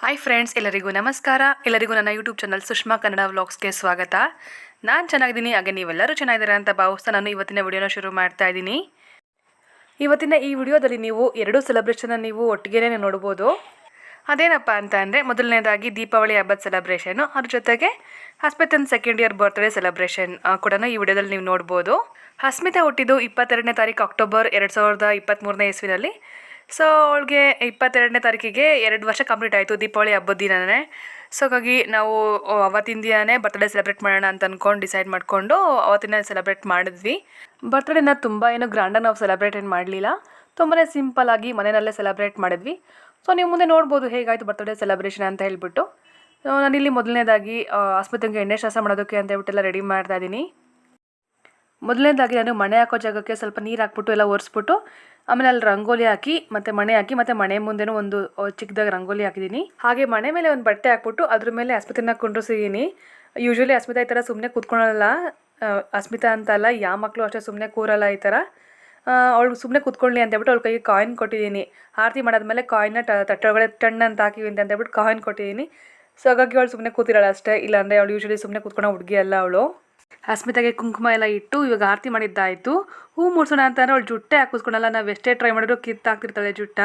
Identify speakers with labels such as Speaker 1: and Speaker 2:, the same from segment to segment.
Speaker 1: Hi friends ಎಲ್ಲರಿಗೂ ನಮಸ್ಕಾರ. ಎಲ್ಲರಿಗೂ ನನ್ನ ಯೂಟ್ಯೂಬ್ ಚಾನಲ್ ಸುಷ್ಮಾ ಕನ್ನಡ ವ್ಲಾಗ್ಸ್ಗೆ ಸ್ವಾಗತ. ನಾನು ಚೆನ್ನಾಗಿದ್ದೀನಿ, ಹಾಗೆ ನೀವೆಲ್ಲರೂ ಚೆನ್ನಾಗಿದ್ದೀರಾ ಅಂತ ಭಾವಿಸ್ತಾ ನಾನು ಇವತ್ತಿನ ವಿಡಿಯೋನ ಶುರು ಮಾಡ್ತಾ ಇದ್ದೀನಿ. ಇವತ್ತಿನ ಈ ವಿಡಿಯೋದಲ್ಲಿ ನೀವು ಎರಡೂ ಸೆಲೆಬ್ರೇಷನ್ನ ನೀವು ಒಟ್ಟಿಗೆ ನೋಡ್ಬೋದು. ಅದೇನಪ್ಪ ಅಂತ ಅಂದರೆ, ಮೊದಲನೇದಾಗಿ ದೀಪಾವಳಿ ಹಬ್ಬದ ಸೆಲೆಬ್ರೇಷನು ಅದ್ರ ಜೊತೆಗೆ ಹಸ್ಮಿತನ್ ಸೆಕೆಂಡ್ ಇಯರ್ ಬರ್ತ್ಡೇ ಸೆಲೆಬ್ರೇಷನ್ ಕೂಡ ಈ ವಿಡಿಯೋದಲ್ಲಿ ನೀವು ನೋಡ್ಬೋದು. ಹಸ್ಮಿತಾ ಹುಟ್ಟಿದ್ದು ಇಪ್ಪತ್ತೆರಡನೇ ತಾರೀಕು ಅಕ್ಟೋಬರ್ ಎರಡು ಸಾವಿರದ ಇಪ್ಪತ್ತ್ಮೂರನೇ ಇಸ್ವಿನಲ್ಲಿ. ಸೊ ಅವಳಿಗೆ ಇಪ್ಪತ್ತೆರಡನೇ ತಾರೀಕಿಗೆ ಎರಡು ವರ್ಷ ಕಂಪ್ಲೀಟ್ ಆಯಿತು ದೀಪಾವಳಿ ಹಬ್ಬದ ದಿನನೇ. ಸೊ ಹಾಗಾಗಿ ನಾವು ಅವತ್ತಿನ ದಿನನೇ ಬರ್ತ್ಡೇ ಸೆಲೆಬ್ರೇಟ್ ಮಾಡೋಣ ಅಂತ ಅಂದ್ಕೊಂಡು ಡಿಸೈಡ್ ಮಾಡಿಕೊಂಡು ಅವತ್ತಿನ ಸೆಲೆಬ್ರೇಟ್ ಮಾಡಿದ್ವಿ. ಬರ್ತ್ಡೇನ ತುಂಬ ಏನು ಗ್ರ್ಯಾಂಡಾಗಿ ನಾವು ಸೆಲೆಬ್ರೇಟ್ ಏನು ಮಾಡಲಿಲ್ಲ. ತುಂಬಾ ಸಿಂಪಲ್ಲಾಗಿ ಮನೆಯಲ್ಲೇ ಸೆಲೆಬ್ರೇಟ್ ಮಾಡಿದ್ವಿ. ಸೊ ನೀವು ಮುಂದೆ ನೋಡ್ಬೋದು ಹೇಗಾಯಿತು ಬರ್ತ್ಡೇ ಸೆಲೆಬ್ರೇಷನ್ ಅಂತ ಹೇಳ್ಬಿಟ್ಟು. ನಾನಿಲ್ಲಿ ಮೊದಲನೇದಾಗಿ ಆಸ್ಪತ್ರೆಗೆ ಎಣ್ಣೆ ಶಾಸ್ತ್ರ ಮಾಡೋದಕ್ಕೆ ಅಂತ ಹೇಳ್ಬಿಟ್ಟೆಲ್ಲ ರೆಡಿ ಮಾಡ್ತಾ ಇದ್ದೀನಿ ಮೊದಲನೇದಾಗಿ ನಾನು ಮಣೆ ಹಾಕೋ ಜಾಗಕ್ಕೆ ಸ್ವಲ್ಪ ನೀರು ಹಾಕ್ಬಿಟ್ಟು ಎಲ್ಲ ಒರೆಸ್ಬಿಟ್ಟು ಆಮೇಲೆ ಅಲ್ಲಿ ರಂಗೋಲಿ ಹಾಕಿ ಮತ್ತೆ ಮಣೆ ಹಾಕಿ ಮತ್ತೆ ಮನೆ ಮುಂದೆನೂ ಒಂದು ಚಿಕ್ಕದಾಗಿ ರಂಗೋಲಿ ಹಾಕಿದ್ದೀನಿ ಹಾಗೆ ಮನೆ ಮೇಲೆ ಒಂದು ಬಟ್ಟೆ ಹಾಕ್ಬಿಟ್ಟು ಅದ್ರ ಮೇಲೆ ಅಸ್ಮಿತನ ಕುಂಡ್ರಿಸಿದ್ದೀನಿ ಯೂಶ್ವಲಿ ಅಸ್ಮಿತಾ ಈ ಥರ ಸುಮ್ಮನೆ ಕೂತ್ಕೊಳ್ಳಲ್ಲ ಅಸ್ಮಿತಾ ಅಂತ ಅಲ್ಲ ಯಾವ ಮಕ್ಕಳು ಅಷ್ಟೇ ಸುಮ್ಮನೆ ಕೂರಲ್ಲ ಈ ಥರ. ಅವಳು ಸುಮ್ಮನೆ ಕೂತ್ಕೊಳ್ಳಿ ಅಂತ ಹೇಳ್ಬಿಟ್ಟು ಅವ್ಳು ಕೈಗೆ ಕಾಯಿನ್ ಕೊಟ್ಟಿದ್ದೀನಿ ಆರತಿ ಮಾಡಾದ್ಮೇಲೆ ಕಾಯಿನ್ನ ತಟ್ಟೊಳಗಡೆ ಟಣ್ಣ ಅಂತ ಹಾಕಿವಿ ಅಂತ ಹೇಳ್ಬಿಟ್ಟು ಕಾಯಿನ್ ಕೊಟ್ಟಿದ್ದೀನಿ ಸೊ ಹಾಗಾಗಿ ಅವಳು ಸುಮ್ಮನೆ ಕೂತಿರಲ್ಲ ಅಷ್ಟೇ. ಇಲ್ಲಾಂದರೆ ಅವಳು ಯೂಶ್ವಲಿ ಸುಮ್ಮನೆ ಕೂತ್ಕೊಳ್ಳೋ ಹುಡುಗಿ ಅಲ್ಲ ಅವಳು. ಅಸ್ಮಿತಾಗೆ ಕುಂಕುಮ ಎಲ್ಲ ಇಟ್ಟು ಇವಾಗ ಆರತಿ ಮಾಡಿದ್ದಾಯಿತು. ಹೂ ಮೂಡಿಸೋಣ ಅಂತ ಅವಳು ಜುಟ್ಟೆ ಹಾಕಿಸ್ಕೊಳಲ್ಲ, ನಾವು ಎಷ್ಟೇ ಟ್ರೈ ಮಾಡಿದ್ರು ಕಿತ್ತಾಕ್ತಿರ್ತಾಳೆ ಜುಟ್ಟ.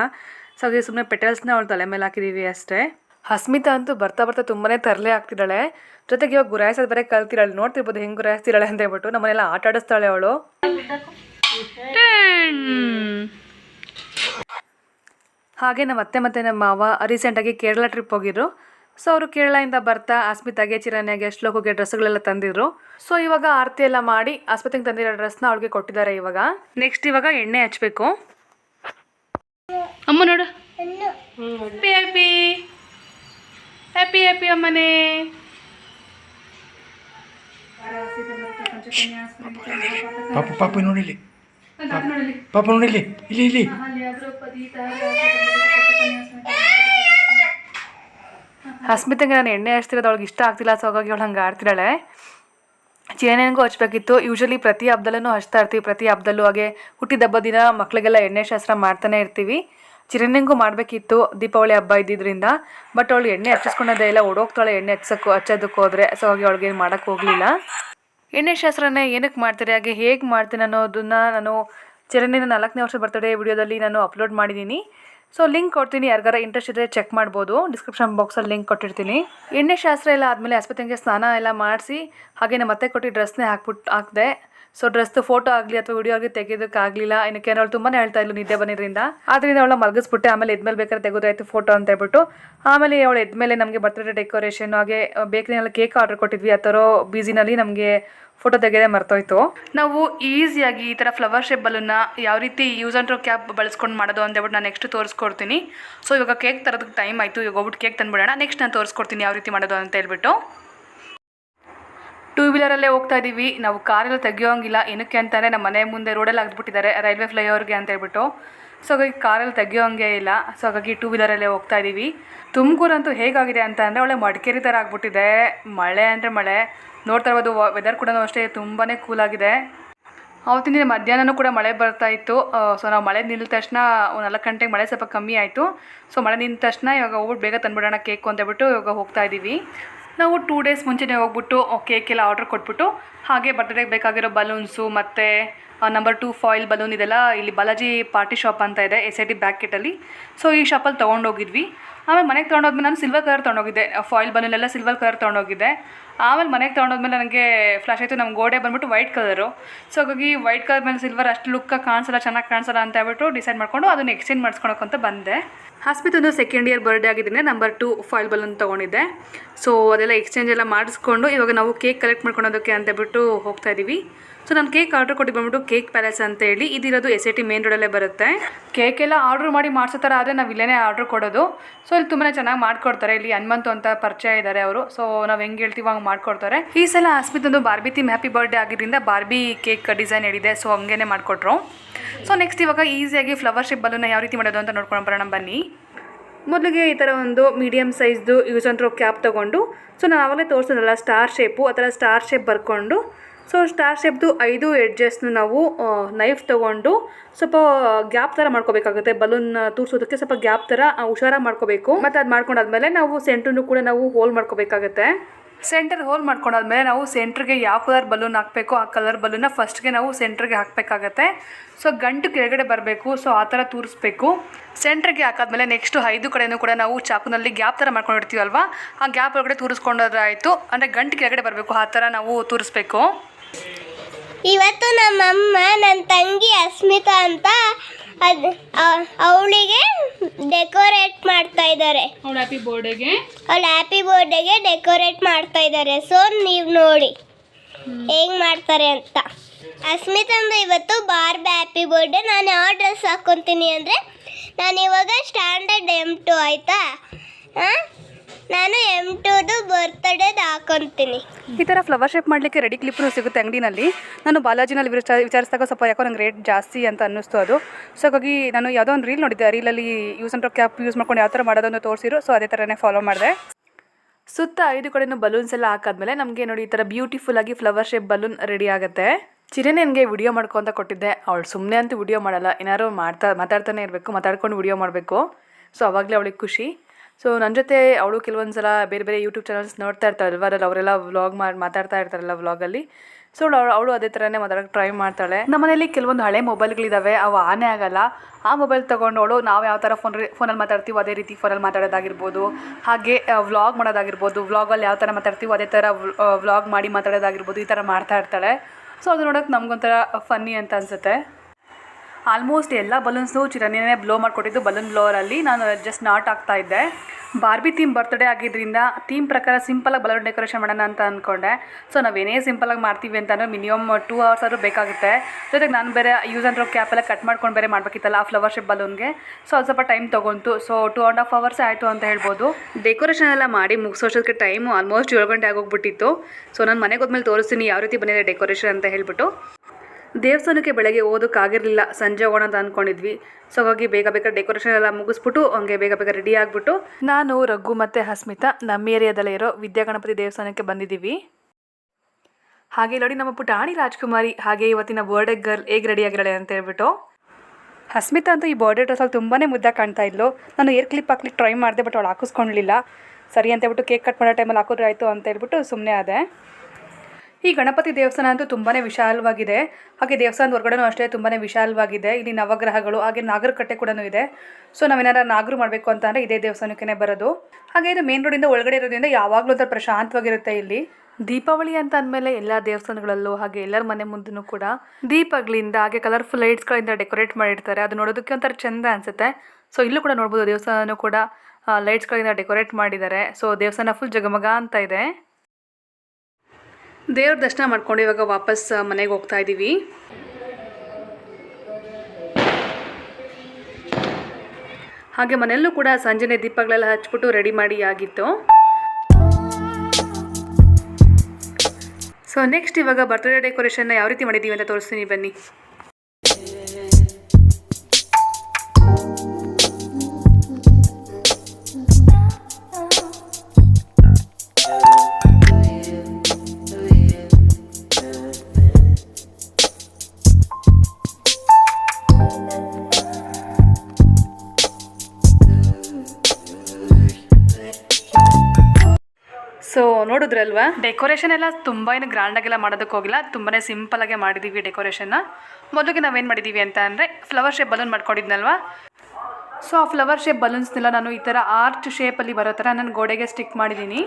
Speaker 1: ಸೊ ಹಾಗೆ ಸುಮ್ಮನೆ ಪೆಟಲ್ಸ್ನ ಅವಳು ತಲೆ ಮೇಲೆ ಹಾಕಿದ್ದೀವಿ ಅಷ್ಟೇ. ಅಸ್ಮಿತಾ ಅಂತೂ ಬರ್ತಾ ಬರ್ತಾ ತುಂಬಾ ತರಲೆ ಆಗ್ತಿದ್ದಾಳೆ. ಜೊತೆಗೆ ಇವಾಗ ಗುರಾಯಿಸೋದು ಬರೀ ಕಲ್ತಿರಳು ನೋಡ್ತಿರ್ಬೋದು ಹೆಂಗೆ ಗುರಾಯಿಸ್ತಿರಳೆ ಅಂತ ಹೇಳ್ಬಿಟ್ಟು ನಮ್ಮನೆಲ್ಲ ಆಟ ಆಡಿಸ್ತಾಳೆ ಅವಳು. ಹಾಗೆ ನಮ್ಮ ಅತ್ತೆ ಮತ್ತೆ ನಮ್ಮ ಮಾವ ರೀಸೆಂಟಾಗಿ ಕೇರಳ ಟ್ರಿಪ್ ಹೋಗಿದ್ರು. ಸೊ ಅವರು ಕೇರಳದಿಂದ ಬರ್ತಾ ಆಸ್ಮಿತಾಗೆ ಚಿರನ್ಯಾಗೆ ಶ್ಲೋಕಗೆ ಡ್ರೆಸ್ಗಳೆಲ್ಲ ತಂದಿದ್ರು. ಸೊ ಇವಾಗ ಆರತಿ ಎಲ್ಲ ಮಾಡಿ ಆಸ್ಪತ್ರೆಗೆ ತಂದಿರೋ ಡ್ರೆಸ್ನ ಅವಳಿಗೆ ಕೊಟ್ಟಿದ್ದಾರೆ ಇವಾಗ. ನೆಕ್ಸ್ಟ್ ಇವಾಗ ಎಣ್ಣೆ ಹಚ್ಚಬೇಕು ಅಮ್ಮ ನೋಡು. ಹ್ಯಾಪಿ ಹ್ಯಾಪಿ ಹ್ಯಾಪಿ ಹ್ಯಾಪಿ ಅಮ್ಮನೇ.
Speaker 2: ಪಾಪ ಪಾಪ ನೋಡಿಲಿ ಪಾಪ ನೋಡಿಲಿ ಇಲ್ಲಿ ಇಲ್ಲಿ.
Speaker 1: ಹಸ್ಮಿತಂಗೆ ನಾನು ಎಣ್ಣೆ ಹಚ್ತಿರೋದು ಅವಳಿಗೆ ಇಷ್ಟ ಆಗ್ತಿಲ್ಲ ಸೊ ಹಾಗಾಗಿ ಅವಳು ಹಂಗೆ ಆಡ್ತಿದ್ದಾಳೆ. ಚಿರನೆನಿಗೂ ಹಚ್ಬೇಕಿತ್ತು. ಯೂಶ್ವಲಿ ಪ್ರತಿ ಹಬ್ಬದಲ್ಲೂ ಹಚ್ತಾ ಇರ್ತೀವಿ. ಪ್ರತಿ ಹಬ್ಬದಲ್ಲೂ ಹಾಗೆ ಹುಟ್ಟಿದ ಹಬ್ಬದ ದಿನ ಮಕ್ಕಳಿಗೆಲ್ಲ ಎಣ್ಣೆ ಶಾಸ್ತ್ರ ಮಾಡ್ತಾನೆ ಇರ್ತೀವಿ. ಚಿರನೆಂಗೂ ಮಾಡಬೇಕಿತ್ತು ದೀಪಾವಳಿ ಹಬ್ಬ ಇದ್ದಿದ್ದರಿಂದ ಬಟ್ ಅವಳು ಎಣ್ಣೆ ಹಚ್ಚಿಸ್ಕೊಂಡದೇ ಇಲ್ಲ. ಓಡೋಗ್ತಾಳೆ ಎಣ್ಣೆ ಹಚ್ಚೋಕ್ಕೂ ಹಚ್ಚೋದಕ್ಕೆ ಹೋದರೆ. ಸೊ ಹಾಗೆ ಅವಳಿಗೆ ಏನು ಮಾಡೋಕ್ಕೆ ಹೋಗಲಿಲ್ಲ. ಎಣ್ಣೆ ಶಾಸ್ತ್ರನ ಏನಕ್ಕೆ ಮಾಡ್ತಾರೆ? ಹಾಗೆ ಹೇಗೆ ಮಾಡ್ತೀನಿ ಅನ್ನೋದನ್ನ ನಾನು ಚಿರಣಿನ ನಾಲ್ಕನೇ ವರ್ಷ ಬರ್ತಡೇ ವಿಡಿಯೋದಲ್ಲಿ ನಾನು ಅಪ್ಲೋಡ್ ಮಾಡಿದ್ದೀನಿ. ಸೊ ಲಿಂಕ್ ಕೊಡ್ತೀನಿ. ಯಾರಿಗಾರ ಇಂಟ್ರೆಸ್ಟ್ ಇದ್ರೆ ಚೆಕ್ ಮಾಡ್ಬೋದು. ಡಿಸ್ಕ್ರಿಪ್ಷನ್ ಬಾಕ್ಸಲ್ಲಿ ಲಿಂಕ್ ಕೊಟ್ಟಿರ್ತೀನಿ. ಎಣ್ಣೆ ಶಾಸ್ತ್ರ ಎಲ್ಲ ಆದಮೇಲೆ ಆಸ್ಪತ್ರೆಗೆ ಸ್ನಾನ ಎಲ್ಲ ಮಾಡಿಸಿ ಹಾಗೆ ನಮ್ಮ ಮತ್ತೆ ಕೊಟ್ಟು ಡ್ರೆಸ್ನೇ ಹಾಕ್ಬಿಟ್ಟು ಹಾಕಿದೆ. ಸೊ ಡ್ರೆಸ್ದು ಫೋಟೋ ಆಗಲಿ ಅಥವಾ ವಿಡಿಯೋ ಆಗಲಿ ತೆಗೆಯೋದಕ್ಕಾಗಲಿಲ್ಲ ಏನಕ್ಕೆ ಅವಳು ತುಂಬಾ ಹೇಳ್ತಾ ಇದ್ಲು ನಿದ್ದೆ ಬಂದಿದ್ದರಿಂದ ಆದ್ದರಿಂದ ಅವಳು ಮಲಗಿಸ್ಬಿಟ್ಟೆ. ಆಮೇಲೆ ಎದ್ಮೇಲೆ ಬೇಕಾದ್ರೆ ತೆಗೆದಾಯ್ತು ಫೋಟೋ ಅಂತ ಹೇಳ್ಬಿಟ್ಟು. ಆಮೇಲೆ ಅವಳು ಎದ್ಮೇಲೆ ನಮಗೆ ಬರ್ತ್ಡೇ ಡೆಕೋರೇಷನ್ ಹಾಗೆ ಬೇಕರಿನಲ್ಲಿ ಕೇಕ್ ಆರ್ಡರ್ ಕೊಟ್ಟಿದ್ವಿ. ಆ ಥರ ಬೀಸಿನಲ್ಲಿ ನಮಗೆ ಫೋಟೋ ತೆಗೆದೇ ಮರ್ತೋಯ್ತು. ನಾವು ಈಸಿಯಾಗಿ ಈ ಥರ ಫ್ಲವರ್ ಶೇಪ್ ಬಲೂನ್ನ ಯಾವ ರೀತಿ ಯೂಸ್ ಆ್ಯಂಡ್ ಕ್ಯಾಪ್ ಬಳಸ್ಕೊಂಡು ಮಾಡೋದು ಅಂತ ಹೇಳ್ಬಿಟ್ಟು ನಾನು ನೆಕ್ಸ್ಟ್ ತೋರಿಸ್ಕೊಡ್ತೀನಿ. ಸೊ ಇವಾಗ ಕೇಕ್ ತರೋದಕ್ಕೆ ಟೈಮ್ ಆಯಿತು. ಇವಾಗ ಹೋಗ್ಬಿಟ್ಟು ಕೇಕ್ ತಂದುಬಿಡೋಣ. ನೆಕ್ಸ್ಟ್ ನಾನು ತೋರಿಸ್ಕೊಡ್ತೀನಿ ಯಾವ ರೀತಿ ಮಾಡೋದು ಅಂತ ಹೇಳ್ಬಿಟ್ಟು. ಟೂ ವೀಲರಲ್ಲೇ ಹೋಗ್ತಾ ಇದ್ದೀವಿ ನಾವು ಕಾರೆಲ್ಲ ತೆಗಿಯೋಂಗಿಲ್ಲ. ಏನಕ್ಕೆ ಅಂತಾರೆ ನಮ್ಮ ಮನೆ ಮುಂದೆ ರೋಡಲ್ಲಿ ಹಾಕ್ಬಿಟ್ಟಿದ್ದಾರೆ ರೈಲ್ವೆ ಫ್ಲೈಓವರ್ಗೆ ಅಂತ ಹೇಳ್ಬಿಟ್ಟು. ಸೊ ಹಾಗಾಗಿ ಕಾರಲ್ಲಿ ತೆಗಿಯೋಂಗೆ ಇಲ್ಲ. ಸೊ ಹಾಗಾಗಿ ಟೂ ವೀಲರಲ್ಲೇ ಹೋಗ್ತಾ ಇದ್ದೀವಿ ತುಮಕೂರಂತೂ ಹೇಗಾಗಿದೆ ಅಂತ ಅಂದರೆ ಒಳ್ಳೆ ಮಡಿಕೇರಿ ಥರ ಆಗ್ಬಿಟ್ಟಿದೆ. ಮಳೆ ಅಂದರೆ ಮಳೆ. ನೋಡ್ತಾ ಇರ್ಬೋದು ವೆದರ್ ಕೂಡ ಅಷ್ಟೇ ತುಂಬಾ ಕೂಲಾಗಿದೆ ಅವತ್ತಿನ ದಿನ ಮಧ್ಯಾಹ್ನನೂ ಕೂಡ ಮಳೆ ಬರ್ತಾ ಇತ್ತು. ಸೊ ನಾವು ಮಳೆ ನಿಲ್ಲಿದ ತಕ್ಷಣ ಒಂದು ನಾಲ್ಕು ಗಂಟೆಗೆ ಮಳೆ ಸ್ವಲ್ಪ ಕಮ್ಮಿ ಆಯಿತು. ಸೊ ಮಳೆ ನಿಂತ ತಕ್ಷಣ ಇವಾಗ ಹೋಗ್ಬಿಟ್ಟು ಬೇಗ ತಂದುಬಿಡೋಣ ಕೇಕು ಅಂತ ಹೇಳ್ಬಿಟ್ಟು ಇವಾಗ ಹೋಗ್ತಾ ಇದ್ದೀವಿ ನಾವು ಟೂ ಡೇಸ್ ಮುಂಚೆನೇ ಹೋಗ್ಬಿಟ್ಟು ಕೇಕ್ ಕೇಕೆಲ್ಲ ಆರ್ಡ್ರ್ ಕೊಟ್ಬಿಟ್ಟು, ಹಾಗೆ ಬರ್ತಡೇಗೆ ಬೇಕಾಗಿರೋ ಬಲೂನ್ಸು ಮತ್ತು ನಂಬರ್ ಟು ಫಾಯಿಲ್ ಬಲೂನ್ ಇದೆಲ್ಲ ಇಲ್ಲಿ ಬಾಲಾಜಿ ಪಾರ್ಟಿ ಶಾಪ್ ಅಂತ ಇದೆ ಎಸ್ ಐ ಟಿ ಬ್ಯಾಕೆಟಲ್ಲಿ ಸೊ ಈ ಶಾಪಲ್ಲಿ ತೊಗೊಂಡೋಗಿದ್ವಿ. ಆಮೇಲೆ ಮನೆಗೆ ತೊಗೊಂಡೋದ್ಮೇಲೆ ನಾನು ಸಿಲ್ವರ್ ಕಲರ್ ತೊಗೊಂಡೋಗಿದ್ದೆ. ಫಾಯಿಲ್ ಬಲೂನ್ ಎಲ್ಲ ಸಿಲ್ವರ್ ಕಲರ್ ತೊಗೊಂಡೋಗಿದ್ದೆ. ಆಮೇಲೆ ಮನೆಗೆ ತೊಗೊಂಡೋದ್ಮೇಲೆ ನನಗೆ ಫ್ಲಾಶ್ ಆಯಿತು ನಮ್ಮ ಗೋಡೆ ಬಂದ್ಬಿಟ್ಟು ವೈಟ್ ಕಲರು ಸೊ ಹಾಗಾಗಿ ವೈಟ್ ಕಲರ್ ಮೇಲೆ ಸಿಲ್ವರ್ ಅಷ್ಟು ಲುಕ್ಕಾಗಿ ಕಾಣಿಸಲ್ಲ, ಚೆನ್ನಾಗಿ ಕಾಣಿಸಲ್ಲ ಅಂತ ಹೇಳ್ಬಿಟ್ಟು ಡಿಸೈಡ್ ಮಾಡಿಕೊಂಡು ಅದನ್ನು ಎಕ್ಸ್ಚೇಂಜ್ ಮಾಡಿಸ್ಕೊಳಕ್ಕಂತ ಬಂದೆ. ಹಾಸ್ಪಿಟಲ್ ಸೆಕೆಂಡ್ ಇಯರ್ ಬರ್ಡೇ ಆಗಿದ್ದೀನಿ ನಂಬರ್ ಟು ಫಾಯಿಲ್ ಬಲೂನ್ ತೊಗೊಂಡಿದ್ದೆ. ಸೊ ಅದೆಲ್ಲ ಎಕ್ಸ್ಚೇಂಜ್ ಎಲ್ಲ ಮಾಡಿಸ್ಕೊಂಡು ಇವಾಗ ನಾವು ಕೇಕ್ ಕಲೆಕ್ಟ್ ಮಾಡ್ಕೊಳೋದಕ್ಕೆ ಅಂತ ಬಿಟ್ಟು ಹೋಗ್ತಾ ಇದ್ದೀವಿ ಸೊ ನಾನು ಕೇಕ್ ಆರ್ಡ್ರ್ ಕೊಟ್ಟು ಬಂದ್ಬಿಟ್ಟು ಕೇಕ್ ಪ್ಯಾಲೇಸ್ ಅಂತ ಹೇಳಿ, ಇದಿರೋದು ಎಸ್ ಐ ಟಿ ಮೇನ್ ರೋಡಲ್ಲೇ ಬರುತ್ತೆ. ಕೇಕ್ ಎಲ್ಲ ಆರ್ಡ್ರ್ ಮಾಡಿ ಮಾಡಿಸೋ ಥರ ಆದರೆ ನಾವು ಇಲ್ಲೇ ಆರ್ಡ್ರ್ ಕೊಡೋದು. ಸೊ ಇಲ್ಲಿ ತುಂಬಾ ಚೆನ್ನಾಗಿ ಮಾಡ್ಕೊಡ್ತಾರೆ. ಇಲ್ಲಿ ಹನುಮಂತು ಅಂತ ಪರಿಚಯ ಇದ್ದಾರೆ ಅವರು. ಸೊ ನಾವು ಹೆಂಗೆ ಹೇಳ್ತೀವಿ ಹಂಗೆ ಮಾಡ್ಕೊಡ್ತಾರೆ. ಈ ಸಲ ಅಸ್ಮಿತಂದು ಬಾರ್ಬಿ ಥೀಮ್ ಹ್ಯಾಪಿ ಬರ್ಡೇ ಆಗಿದ್ದರಿಂದ ಬಾರ್ಬಿ ಕೇಕ್ ಡಿಸೈನ್ ಹೇಳಿದೆ. ಸೊ ಹಂಗೇನೆ ಮಾಡಿಕೊಟ್ರು. ಸೊ ನೆಕ್ಸ್ಟ್ ಇವಾಗ ಈಸಿಯಾಗಿ ಫ್ಲವರ್ ಶೇಪ್ ಬಲೂನ ಯಾವ ರೀತಿ ಮಾಡೋದು ಅಂತ ನೋಡ್ಕೊಂಡು ಬರೋಣ, ಬನ್ನಿ. ಮೊದಲಿಗೆ ಈ ಥರ ಒಂದು ಮೀಡಿಯಮ್ ಸೈಜ್ದು ಯೂಸ್ ಅಂತ ಕ್ಯಾಪ್ ತೊಗೊಂಡು ಸೊ ನಾನು ಆವಾಗಲೇ ತೋರಿಸೋದಲ್ಲ ಸ್ಟಾರ್ ಶೇಪು ಆ ಥರ ಸ್ಟಾರ್ ಶೇಪ್ ಬರ್ಕೊಂಡು ಸೊ ಸ್ಟಾರ್ ಶೇಪ್ದು ಐದು ಎಡ್ಜಸ್ನು ನಾವು ನೈಫ್ ತೊಗೊಂಡು ಸ್ವಲ್ಪ ಗ್ಯಾಪ್ ಥರ ಮಾಡ್ಕೋಬೇಕಾಗುತ್ತೆ. ಬಲೂನ್ ತೂರ್ಸೋದಕ್ಕೆ ಸ್ವಲ್ಪ ಗ್ಯಾಪ್ ಥರ ಹುಷಾರಾಗಿ ಮಾಡ್ಕೋಬೇಕು. ಮತ್ತು ಅದು ಮಾಡ್ಕೊಂಡಾದ್ಮೇಲೆ ನಾವು ಸೆಂಟ್ರನ್ನು ಕೂಡ ನಾವು ಹೋಲ್ ಮಾಡ್ಕೋಬೇಕಾಗತ್ತೆ. ಸೆಂಟರ್ ಹೋಲ್ ಮಾಡ್ಕೊಂಡಾದ್ಮೇಲೆ ನಾವು ಸೆಂಟ್ರಿಗೆ ಯಾವ ಕಲರ್ ಬಲೂನ್ ಹಾಕಬೇಕು ಆ ಕಲರ್ ಬಲೂನ ಫಸ್ಟ್ಗೆ ನಾವು ಸೆಂಟ್ರಿಗೆ ಹಾಕಬೇಕಾಗತ್ತೆ. ಸೊ ಗಂಟು ಕೆಳಗಡೆ ಬರಬೇಕು, ಸೊ ಆ ಥರ ತೂರಿಸ್ಬೇಕು. ಸೆಂಟ್ರಿಗೆ ಹಾಕಾದ್ಮೇಲೆ ನೆಕ್ಸ್ಟು ಐದು ಕಡೆಯೂ ಕೂಡ ನಾವು ಚಾಕುನಲ್ಲಿ ಗ್ಯಾಪ್ ಥರ ಮಾಡ್ಕೊಂಡಿರ್ತೀವಲ್ವಾ, ಆ ಗ್ಯಾಪ್ ಒಳಗಡೆ ತೂರಿಸ್ಕೊಂಡಾದ್ರಾಯಿತು. ಅಂದರೆ ಗಂಟು ಕೆಳಗಡೆ ಬರಬೇಕು, ಆ ಥರ ನಾವು ತೂರಿಸ್ಬೇಕು.
Speaker 3: ಇವತ್ತು ನಮ್ಮಮ್ಮ ನನ್ನ ತಂಗಿ ಅಸ್ಮಿತಾ ಅಂತ ಅದು ಅವಳಿಗೆ ಡೆಕೋರೇಟ್ ಮಾಡ್ತಾ ಇದ್ದಾರೆ.
Speaker 1: ಅವಳ ಹ್ಯಾಪಿ ಬರ್ಡೇಗೆ
Speaker 3: ಅವಳ ಹ್ಯಾಪಿ ಬರ್ಡೇಗೆ ಡೆಕೋರೇಟ್ ಮಾಡ್ತಾ ಇದ್ದಾರೆ. ಸೊ ನೀವು ನೋಡಿ ಹೇಗೆ ಮಾಡ್ತಾರೆ ಅಂತ. ಅಸ್ಮಿತಂದು ಇವತ್ತು ಬಾರ್ಬಿ ಹ್ಯಾಪಿ ಬರ್ಡೇ ನಾನು ಯಾವ ಡ್ರೆಸ್ ಹಾಕ್ಕೊತೀನಿ ಅಂದರೆ ನಾನು ಇವಾಗ ಸ್ಟ್ಯಾಂಡರ್ಡ್ ಎಂ ಟು ಆಯಿತಾ? ನಾನು ಎಂ ಟೂದು ಬರ್ತ್ಡೇದು ಹಾಕೊತೀನಿ.
Speaker 1: ಈ ಥರ ಫ್ಲವರ್ ಶೇಪ್ ಮಾಡಲಿಕ್ಕೆ ರೆಡಿ ಕ್ಲಿಪ್ನು ಸಿಗುತ್ತೆ ಅಂಗಡಿನಲ್ಲಿ. ನಾನು ಬಾಲಾಜಿನಲ್ಲಿ ವಿಚಾರ ವಿಚಾರಿಸಿದಾಗ ಸ್ವಲ್ಪ ಯಾಕೋ ನಂಗೆ ರೇಟ್ ಜಾಸ್ತಿ ಅಂತ ಅನ್ನಿಸ್ತು ಅದು. ಸೊ ಹಾಗಾಗಿ ನಾನು ಯಾವುದೋ ಒಂದು ರೀಲ್ ನೋಡಿದ್ದೆ. ರೀಲಲ್ಲಿ ಯೂಸ್ ಅಂಡ್ ಕ್ಯಾಪ್ ಯೂಸ್ ಮಾಡ್ಕೊಂಡು ಯಾವ ಥರ ಮಾಡೋದನ್ನು ತೋರಿಸಿರು ಸೊ ಅದೇ ಥರನೇ ಫಾಲೋ ಮಾಡಿದೆ. ಸುತ್ತ ಐದು ಕಡೆನೂ ಬಲೂನ್ಸ್ ಎಲ್ಲ ಹಾಕಾದ್ಮೇಲೆ ನಮಗೆ ನೋಡಿ ಈ ಥರ ಬ್ಯೂಟಿಫುಲ್ ಆಗಿ ಫ್ಲವರ್ ಶೇಪ್ ಬಲೂನ್ ರೆಡಿ ಆಗುತ್ತೆ. ಚಿರನೇನಿಗೆ ನನಗೆ ವಿಡಿಯೋ ಮಾಡ್ಕೊ ಅಂತ ಕೊಟ್ಟಿದ್ದೆ. ಅವಳು ಸುಮ್ಮನೆ ಅಂತೂ ವಿಡಿಯೋ ಮಾಡಲ್ಲ. ಏನಾದ್ರು ಮಾಡ್ತಾ ಮಾತಾಡ್ತಾನೆ ಇರಬೇಕು, ಮಾತಾಡ್ಕೊಂಡು ವಿಡಿಯೋ ಮಾಡಬೇಕು. ಸೊ ಅವಾಗಲೇ ಅವಳಿಗೆ ಖುಷಿ. ಸೊ ನನ್ನ ಜೊತೆ ಅವಳು ಕೆಲವೊಂದು ಸಲ ಬೇರೆ ಬೇರೆ ಯೂಟ್ಯೂಬ್ ಚಾನಲ್ಸ್ ನೋಡ್ತಾ ಇರ್ತಾರಲ್ವ ಅದ್ರಲ್ಲಿ ಅವರೆಲ್ಲ ವ್ಲಾಗ್ ಮಾಡಿ, ಮಾತಾಡ್ತಾ ಇರ್ತಾರಲ್ಲ ವ್ಲಾಗಲ್ಲಿ ಸೊ ಅವಳು ಅವಳು ಅದೇ ಥರನೇ ಮಾತಾಡೋಕೆ ಟ್ರೈ ಮಾಡ್ತಾಳೆ. ನಮ್ಮ ಮನೇಲಿ ಕೆಲವೊಂದು ಹಳೆ ಮೊಬೈಲ್ಗಳಿದ್ದಾವೆ ಅವು ಆನೇ ಆಗಲ್ಲ. ಆ ಮೊಬೈಲ್ ತೊಗೊಂಡವಳು ನಾವು ಯಾವ ಥರ ಫೋನ್ ಫೋನಲ್ಲಿ ಮಾತಾಡ್ತೀವೋ ಅದೇ ರೀತಿ ಫೋನಲ್ಲಿ ಮಾತಾಡೋದಾಗಿರ್ಬೋದು. ಹಾಗೆ ವ್ಲಾಗ್ ಮಾಡೋದಾಗಿರ್ಬೋದು. ವ್ಲಾಗಲ್ಲಿ ಯಾವ ಥರ ಮಾತಾಡ್ತೀವಿ ಅದೇ ಥರ ವ್ಲಾಗ್ ಮಾಡಿ ಮಾತಾಡೋದಾಗಿರ್ಬೋದು, ಈ ಥರ ಮಾಡ್ತಾ ಇರ್ತಾಳೆ. ಸೊ ಅದು ನೋಡೋಕೆ ನಮಗೊಂಥರ ಫನ್ನಿ ಅಂತ ಅನಿಸುತ್ತೆ. ಆಲ್ಮೋಸ್ಟ್ ಎಲ್ಲ ಬಲೂನ್ಸ್ನು ಚಿರನೇ ಬ್ಲೋ ಮಾಡಿಕೊಟ್ಟಿದ್ದು ಬಲೂನ್ ಬ್ಲೋವರಲ್ಲಿ ನಾನು ಜಸ್ಟ್ ನಾಟ್ ಆಗ್ತಾ ಇದ್ದೆ. ಬಾರ್ಬಿ ಥೀಮ್ ಬರ್ತ್ಡೇ ಆಗಿದ್ದರಿಂದ ಥೀಮ್ ಪ್ರಕಾರ ಸಿಂಪಲಾಗಿ ಬಲೂನ್ ಡೆಕೋರೇಷನ್ ಮಾಡೋಣ ಅಂತ ಅಂದ್ಕೊಂಡೆ ಸೊ ನಾವೇನೇ ಸಿಂಪಲಾಗಿ ಮಾಡ್ತೀವಿ ಅಂತಂದರೆ ಮಿನಿಮಮ್ ಟೂ ಅವರ್ಸ್ ಆದರೂ ಬೇಕಾಗುತ್ತೆ. ಜೊತೆಗೆ ನಾನು ಬೇರೆ ಯೂಸ್ ಆ್ಯಂಡ್ ಕ್ಯಾಪೆಲ್ಲ ಕಟ್ ಮಾಡ್ಕೊಂಡು ಬೇರೆ ಮಾಡಬೇಕಿತ್ತಲ್ಲ ಆ ಫ್ಲವರ್ ಶೇಪ್ ಬಲೂನ್ಗೆ ಸೊ ಅದು ಸ್ವಲ್ಪ time ತೊಗೊಂತು. So two and half hours ಆಯಿತು ಅಂತ ಹೇಳ್ಬೋದು. ಡೆಕೋರೇಷನ್ ಎಲ್ಲ ಮಾಡಿ ಮುಗಿಸೋಷ್ಟೊತ್ತಿಗೆ ಟೈಮು ಆಲ್ಮೋಸ್ಟ್ ಏಳು ಗಂಟೆ ಆಗೋಗ್ಬಿಟ್ಟಿತ್ತು. ಸೊ ನಾನು ಮನೆಗೆ ಹೋದ್ಮೇಲೆ ತೋರಿಸ್ತೀನಿ ಯಾವ ರೀತಿ ಬಂದಿದೆ ಡೆಕೋರೇಷನ್ ಅಂತ ಹೇಳ್ಬಿಟ್ಟು. ದೇವಸ್ಥಾನಕ್ಕೆ ಬೆಳಗ್ಗೆ ಓದೋಕ್ಕಾಗಿರಲಿಲ್ಲ. ಸಂಜೆ ಹೋಗೋಣ ಅಂತ ಅಂದ್ಕೊಂಡಿದ್ವಿ ಸೊ ಹಾಗಾಗಿ ಬೇಗ ಬೇಗ ಡೆಕೋರೇಷನ್ ಎಲ್ಲ ಮುಗಿಸ್ಬಿಟ್ಟು ಹಂಗೆ ಬೇಗ ಬೇಗ ರೆಡಿ ಆಗಿಬಿಟ್ಟು ನಾನು, ರಘು ಮತ್ತು ಹಸ್ಮಿತಾ ನಮ್ಮ ಏರಿಯಾದಲ್ಲೇ ಇರೋ ವಿದ್ಯಾಗಣಪತಿ ದೇವಸ್ಥಾನಕ್ಕೆ ಬಂದಿದ್ದೀವಿ. ಹಾಗೆ ನೋಡಿ ನಮ್ಮ ಪುಟಾಣಿ ರಾಜ್ಕುಮಾರಿ ಹಾಗೆ ಇವತ್ತಿನ ಬರ್ಡೆ ಗರ್ಲ್ ಹೇಗೆ ರೆಡಿ ಆಗಿರಳೆ ಅಂತ ಹೇಳ್ಬಿಟ್ಟು. ಹಸ್ಮಿತಾ ಅಂತೂ ಈ ಬರ್ಡೇ ಡ್ರೆಸ್ಸಲ್ಲಿ ತುಂಬಾ ಮುದ್ದಾಗಿ ಕಾಣ್ತಾ ಇದ್ಲು. ನಾನು ಏರ್ ಕ್ಲಿಪ್ ಹಾಕ್ಲಿಕ್ಕೆ ಟ್ರೈ ಮಾಡಿದೆ ಬಟ್ ಅವಳು ಹಾಕಿಸ್ಕೊಳ್ಲಿಲ್ಲ ಸರಿ ಅಂತ ಹೇಳ್ಬಿಟ್ಟು ಕೇಕ್ ಕಟ್ ಮಾಡೋ ಟೈಮಲ್ಲಿ ಹಾಕಿದ್ರೆ ಆಯಿತು ಅಂತ ಹೇಳ್ಬಿಟ್ಟು ಸುಮ್ಮನೆ ಆದೆ. ಈ ಗಣಪತಿ ದೇವಸ್ಥಾನ ಅಂತೂ ತುಂಬಾ ವಿಶಾಲವಾಗಿದೆ. ಹಾಗೆ ದೇವಸ್ಥಾನದ ಹೊರಗಡೆನೂ ಅಷ್ಟೇ ತುಂಬಾ ವಿಶಾಲವಾಗಿದೆ. ಇಲ್ಲಿ ನವಗ್ರಹಗಳು, ಹಾಗೆ ನಾಗರಕಟ್ಟೆ ಕೂಡ ಇದೆ. ಸೊ ನಾವೇನಾರ ನಾಗರು ಮಾಡಬೇಕು ಅಂತ ಅಂದರೆ ಇದೇ ದೇವಸ್ಥಾನಕ್ಕೆ ಬರೋದು. ಹಾಗೆ ಇದು ಮೇನ್ ರೋಡಿಂದ ಒಳಗಡೆ ಇರೋದ್ರಿಂದ ಯಾವಾಗಲೂ ಒಂಥರ ಪ್ರಶಾಂತವಾಗಿರುತ್ತೆ ಇಲ್ಲಿ. ದೀಪಾವಳಿ ಅಂತ ಅಂದಮೇಲೆ ಎಲ್ಲ ದೇವಸ್ಥಾನಗಳಲ್ಲೂ ಹಾಗೆ ಎಲ್ಲರ ಮನೆ ಮುಂದೂ ಕೂಡ ದೀಪಗಳಿಂದ ಹಾಗೆ ಕಲರ್ಫುಲ್ ಲೈಟ್ಸ್ಗಳಿಂದ ಡೆಕೋರೇಟ್ ಮಾಡಿರ್ತಾರೆ. ಅದು ನೋಡೋದಕ್ಕೆ ಒಂಥರ ಚೆಂದ ಅನಿಸುತ್ತೆ. ಸೊ ಇಲ್ಲೂ ಕೂಡ ನೋಡ್ಬೋದು ದೇವಸ್ಥಾನನೂ ಕೂಡ ಲೈಟ್ಸ್ಗಳಿಂದ ಡೆಕೋರೇಟ್ ಮಾಡಿದ್ದಾರೆ. ಸೊ ದೇವಸ್ಥಾನ ಫುಲ್ ಜಗಮಗ ಅಂತ ಇದೆ. ದೇವ್ರ ದರ್ಶನ ಮಾಡ್ಕೊಂಡು ಇವಾಗ ವಾಪಸ್ ಮನೆಗೆ ಹೋಗ್ತಾ ಇದ್ದೀವಿ ಹಾಗೆ ಮನೆಯಲ್ಲೂ ಕೂಡ ಸಂಜೆನೆ ದೀಪಗಳೆಲ್ಲ ಹಚ್ಬಿಟ್ಟು ರೆಡಿ ಮಾಡಿ ಆಗಿತ್ತು. ಸೊ ನೆಕ್ಸ್ಟ್ ಇವಾಗ ಬರ್ತ್ಡೇ ಡೆಕೋರೇಷನ್ನ ಯಾವ ರೀತಿ ಮಾಡಿದ್ದೀವಿ ಅಂತ ತೋರಿಸ್ತೀನಿ ಬನ್ನಿ. ಸೊ ನೋಡಿದ್ರಲ್ವಾ? ಡೆಕೋರೇಷನ್ ಎಲ್ಲ ತುಂಬ ಏನು ಗ್ರ್ಯಾಂಡಾಗೆಲ್ಲ ಮಾಡೋದಕ್ಕೆ ಹೋಗಿಲ್ಲ. ತುಂಬಾ ಸಿಂಪಲಾಗೆ ಮಾಡಿದ್ದೀವಿ ಡೆಕೋರೇಷನ್ನ ಮೊದಲಿಗೆ ನಾವೇನು ಮಾಡಿದ್ದೀವಿ ಅಂತ ಅಂದರೆ ಫ್ಲವರ್ ಶೇಪ್ ಬಲೂನ್ ಮಾಡ್ಕೊಂಡಿದ್ನಲ್ವಾ? ಸೊ ಆ ಫ್ಲವರ್ ಶೇಪ್ ಬಲೂನ್ಸ್ನೆಲ್ಲ ನಾನು ಈ ಥರ ಆರ್ಚ್ ಶೇಪಲ್ಲಿ ಬರೋ ಥರ ನಾನು ಗೋಡೆಗೆ ಸ್ಟಿಕ್ ಮಾಡಿದ್ದೀನಿ